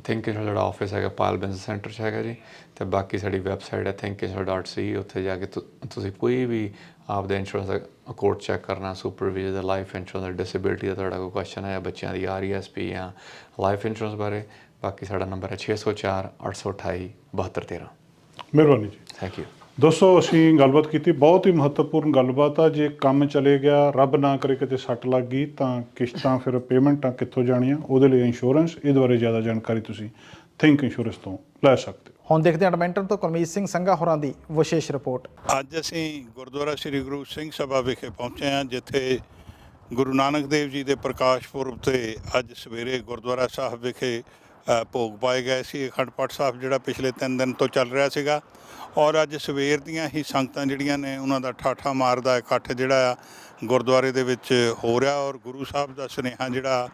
ਥਿੰਕਿੰਗ ਜਿਹੜਾ ਆਫਿਸ ਹੈਗਾ ਪਾਲ ਬਿਜ਼ਨਸ ਸੈਂਟਰ 'ਚ ਹੈਗਾ ਜੀ ਤੇ ਬਾਕੀ ਸਾਡੀ ਵੈਬਸਾਈਟ ਹੈ thinkingshill.c ਉੱਥੇ ਜਾ ਕੇ ਤੁਸੀਂ ਕੋਈ ਵੀ ਆਪਦਾ ਇੰਸ਼ੋਰੈਂਸ ਦਾ ਕੋਡ ਚੈੱਕ ਕਰਨਾ ਸੁਪਰਵਾਈਜ਼ਰ ਦਾ ਲਾਈਫ ਇੰਸ਼ੋਰੈਂਸ ਦਾ ਡਿਸੇਬਿਲਿਟੀ ਦਾ ਤੁਹਾਡਾ ਕੋਈ ਕੁਐਸਚਨ ਹੈ ਬੱਚਿਆਂ ਦੀ ਆਰਈਐਸਪੀ ਜਾਂ ਲਾਈਫ ਇੰਸ਼ੋਰੈਂਸ ਬਾਰੇ ਬਾਕੀ ਸਾਡਾ ਨੰਬਰ ਹੈ 604 828 7213
ਮਿਹਰਬਾਨੀ ਜੀ।
ਥੈਂਕ ਯੂ
ਦੋਸਤੋ ਅਸੀਂ ਗੱਲਬਾਤ ਕੀਤੀ ਬਹੁਤ ਹੀ ਮਹੱਤਵਪੂਰਨ ਗੱਲਬਾਤ ਆ। ਜੇ ਕੰਮ ਚਲੇ ਗਿਆ ਰੱਬ ਨਾ ਕਰੇ ਕਿਤੇ ਸੱਟ ਲੱਗ ਗਈ ਤਾਂ ਕਿਸ਼ਤਾਂ ਫਿਰ ਪੇਮੈਂਟਾਂ ਕਿੱਥੋਂ ਜਾਣੀਆਂ? ਉਹਦੇ ਲਈ ਇੰਸ਼ੋਰੈਂਸ ਇਹਦੇ ਬਾਰੇ ਜ਼ਿਆਦਾ ਜਾਣਕਾਰੀ ਤੁਸੀਂ ਥਿੰਕ ਇੰਸ਼ੋਰੈਂਸ ਤੋਂ ਲੈ ਸਕਦੇ ਹੋ।
ਹੁਣ ਦੇਖਦੇ ਹਾਂ ਐਡਮਿੰਟਨ ਤੋਂ ਕੁਲਮੀਤ ਸਿੰਘ ਸੰਘਾ ਹੋਰਾਂ ਦੀ ਵਿਸ਼ੇਸ਼ ਰਿਪੋਰਟ।
ਅੱਜ ਅਸੀਂ ਗੁਰਦੁਆਰਾ ਸ੍ਰੀ ਗੁਰੂ ਸਿੰਘ ਸਭਾ ਵਿਖੇ ਪਹੁੰਚੇ ਹਾਂ ਜਿੱਥੇ ਗੁਰੂ ਨਾਨਕ ਦੇਵ ਜੀ ਦੇ ਪ੍ਰਕਾਸ਼ ਪੁਰਬ ਤੇ ਅੱਜ ਸਵੇਰੇ ਗੁਰਦੁਆਰਾ ਸਾਹਿਬ ਵਿਖੇ ਭੋਗ ਪਾਏ ਗਏ ਸੀ। ਅਖੰਡ ਪਾਠ ਸਾਹਿਬ ਜਿਹੜਾ ਪਿਛਲੇ 3 ਦਿਨ ਤੋਂ ਚੱਲ ਰਿਹਾ ਸੀਗਾ। ਔਰ ਅੱਜ ਸਵੇਰ ਦੀਆਂ ਹੀ ਸੰਗਤਾਂ ਜਿਹੜੀਆਂ ਨੇ, ਉਹਨਾਂ ਦਾ ਠਾਠਾ ਮਾਰਦਾ ਇਕੱਠ ਜਿਹੜਾ ਆ, ਗੁਰਦੁਆਰੇ ਦੇ ਵਿੱਚ ਹੋ ਰਿਹਾ। ਔਰ ਗੁਰੂ ਸਾਹਿਬ ਦਾ ਸੁਨੇਹਾ ਜਿਹੜਾ,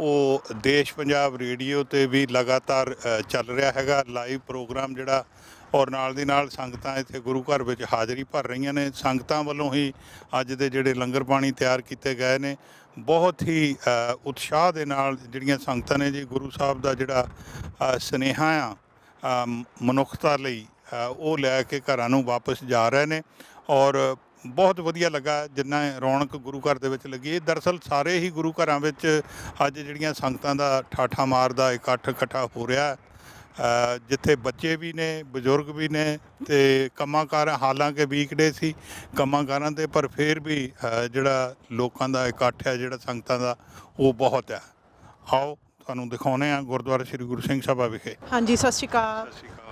ਉਹ ਦੇਸ਼ ਪੰਜਾਬ ਰੇਡੀਓ ਤੇ ਵੀ ਲਗਾਤਾਰ ਚੱਲ ਰਿਹਾ ਹੈਗਾ। ਲਾਈਵ ਪ੍ਰੋਗਰਾਮ ਜਿਹੜਾ, ਔਰ ਨਾਲ ਦੀ ਨਾਲ ਸੰਗਤਾਂ ਇੱਥੇ ਗੁਰੂ ਘਰ ਵਿੱਚ ਹਾਜ਼ਰੀ ਭਰ ਰਹੀਆਂ ਨੇ। ਸੰਗਤਾਂ ਵੱਲੋਂ ਹੀ ਅੱਜ ਦੇ ਜਿਹੜੇ ਲੰਗਰ ਪਾਣੀ ਤਿਆਰ ਕੀਤੇ ਗਏ ਨੇ। ਬਹੁਤ ਹੀ ਉਤਸ਼ਾਹ ਦੇ ਨਾਲ ਜਿਹੜੀਆਂ ਸੰਗਤਾਂ ਨੇ ਜੀ ਗੁਰੂ ਸਾਹਿਬ ਦਾ ਜਿਹੜਾ ਅ, ਸੁਨੇਹਾ ਆ ਮਨੁੱਖਤਾ ਲਈ ਉਹ ਲੈ ਕੇ ਘਰਾਂ ਨੂੰ ਵਾਪਸ ਜਾ ਰਹੇ ਨੇ ਔਰ ਬਹੁਤ ਵਧੀਆ ਲੱਗਾ ਜਿੰਨਾ ਰੌਣਕ ਗੁਰੂ ਘਰ ਦੇ ਵਿੱਚ ਲੱਗੀ। ਇਹ ਦਰਅਸਲ ਸਾਰੇ ਹੀ ਗੁਰੂ ਘਰਾਂ ਵਿੱਚ ਅੱਜ ਜਿਹੜੀਆਂ ਸੰਗਤਾਂ ਦਾ ਠਾਠਾ ਮਾਰਦਾ ਇਕੱਠ ਇਕੱਠਾ ਹੋ ਰਿਹਾ। ਹੈ ਜਿੱਥੇ ਬੱਚੇ ਵੀ ਨੇ ਬਜ਼ੁਰਗ ਵੀ ਨੇ ਤੇ ਕੰਮਾਂ ਕਾਰਾਂ ਹਾਲਾਂਕਿ ਵੀਕਡੇ ਸੀ ਕੰਮਾਂ ਕਾਰਾਂ ਤੇ ਪਰ ਫਿਰ ਵੀ ਜਿਹੜਾ ਲੋਕਾਂ ਦਾ ਇਕੱਠ ਹੈ ਜਿਹੜਾ ਸੰਗਤਾਂ ਦਾ ਉਹ ਬਹੁਤ ਹੈ। ਆਓ ਤੁਹਾਨੂੰ ਦਿਖਾਉਨੇ ਆ ਗੁਰਦੁਆਰਾ ਸ੍ਰੀ ਗੁਰੂ ਸਿੰਘ ਸਭਾ ਵਿਖੇ।
ਹਾਂਜੀ ਸਤਿ ਸ਼੍ਰੀ ਅਕਾਲ।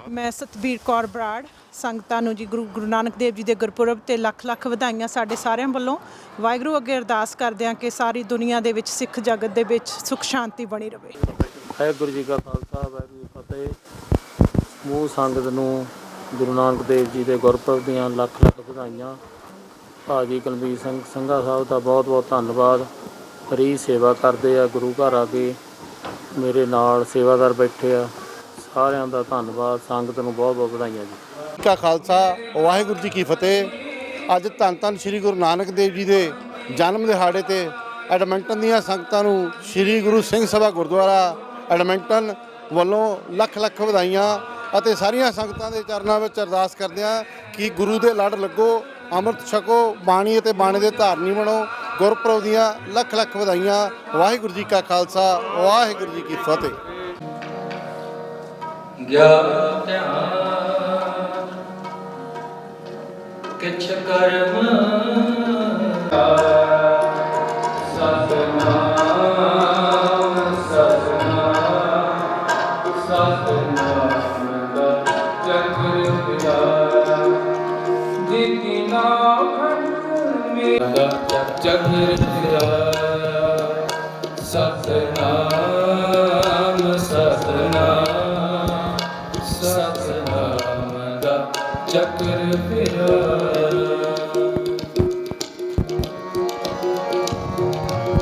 ਮੈਂ ਸਤਬੀਰ ਕੌਰ ਬਰਾੜ ਸੰਗਤਾਂ ਨੂੰ ਜੀ ਗੁਰੂ ਗੁਰੂ ਨਾਨਕ ਦੇਵ ਜੀ ਦੇ ਗੁਰਪੁਰਬ ਤੇ ਲੱਖ ਲੱਖ ਵਧਾਈਆਂ ਸਾਡੇ ਸਾਰਿਆਂ ਵੱਲੋਂ। ਵਾਹਿਗੁਰੂ ਅੱਗੇ ਅਰਦਾਸ ਕਰਦੇ ਹਾਂ ਕਿ ਸਾਰੀ ਦੁਨੀਆ ਦੇ ਵਿੱਚ ਸਿੱਖ ਜਗਤ ਦੇ ਵਿੱਚ ਸੁਖ ਸ਼ਾਂਤੀ ਬਣੀ ਰਹੇ।
ਵਾਹਿਗੁਰੂ ਜੀ ਕਾ ਖਾਲਸਾ ਵਾਹਿਗੁਰੂ ਜੀ ਸਮੂਹ ਸੰਗਤ ਨੂੰ ਗੁਰੂ ਨਾਨਕ ਦੇਵ ਜੀ ਦੇ ਗੁਰਪੁਰਬ ਦੀਆਂ ਲੱਖ ਲੱਖ ਵਧਾਈਆਂ। ਭਾਜੀ ਕੁਲਬੀਰ ਸਿੰਘ ਸੰਘਾ ਸਾਹਿਬ ਦਾ ਬਹੁਤ ਬਹੁਤ ਧੰਨਵਾਦ। ਫਰੀ ਸੇਵਾ ਕਰਦੇ ਆ, ਗੁਰੂ ਘਰ ਆ ਕੇ ਮੇਰੇ ਨਾਲ ਸੇਵਾਦਾਰ ਬੈਠੇ ਆ। ਸਾਰਿਆਂ ਦਾ ਧੰਨਵਾਦ, ਸੰਗਤ ਨੂੰ ਬਹੁਤ ਬਹੁਤ ਵਧਾਈਆਂ ਜੀ।
ਕਾ ਖਾਲਸਾ, ਵਾਹਿਗੁਰੂ ਜੀ ਕੀ ਫਤਿਹ। ਅੱਜ ਧੰਨ ਧੰਨ ਸ੍ਰੀ ਗੁਰੂ ਨਾਨਕ ਦੇਵ ਜੀ ਦੇ ਜਨਮ ਦਿਹਾੜੇ ਤੇ ਐਡਮਿੰਟਨ ਦੀਆਂ ਸੰਗਤਾਂ ਨੂੰ ਸ੍ਰੀ ਗੁਰੂ ਸਿੰਘ ਸਭਾ ਗੁਰਦੁਆਰਾ ਐਡਮਿੰਟਨ ਵੱਲੋਂ ਲੱਖ ਲੱਖ ਵਧਾਈਆਂ ਅਤੇ ਸਾਰੀਆਂ ਸੰਗਤਾਂ ਦੇ ਚਰਨਾਂ ਵਿੱਚ ਅਰਦਾਸ ਕਰਦੇ ਹਾਂ ਕਿ ਗੁਰੂ ਦੇ ਲੜ ਲੱਗੋ, ਅੰਮ੍ਰਿਤ ਛਕੋ, ਬਾਣੀ ਅਤੇ ਬਾਣੀ ਦੇ ਧਾਰਨੀ ਬਣੋ। ਗੁਰਪੁਰਬ ਦੀਆਂ ਲੱਖ ਲੱਖ ਵਧਾਈਆਂ। ਵਾਹਿਗੁਰੂ ਜੀ ਕਾ ਖਾਲਸਾ, ਵਾਹਿਗੁਰੂ ਜੀ ਕੀ ਫਤਿਹ।
ਗਿਆਨ ਧਿਆਨ, ਕਿਛ ਕਰਮ ਚਕਰ ਪਿਆ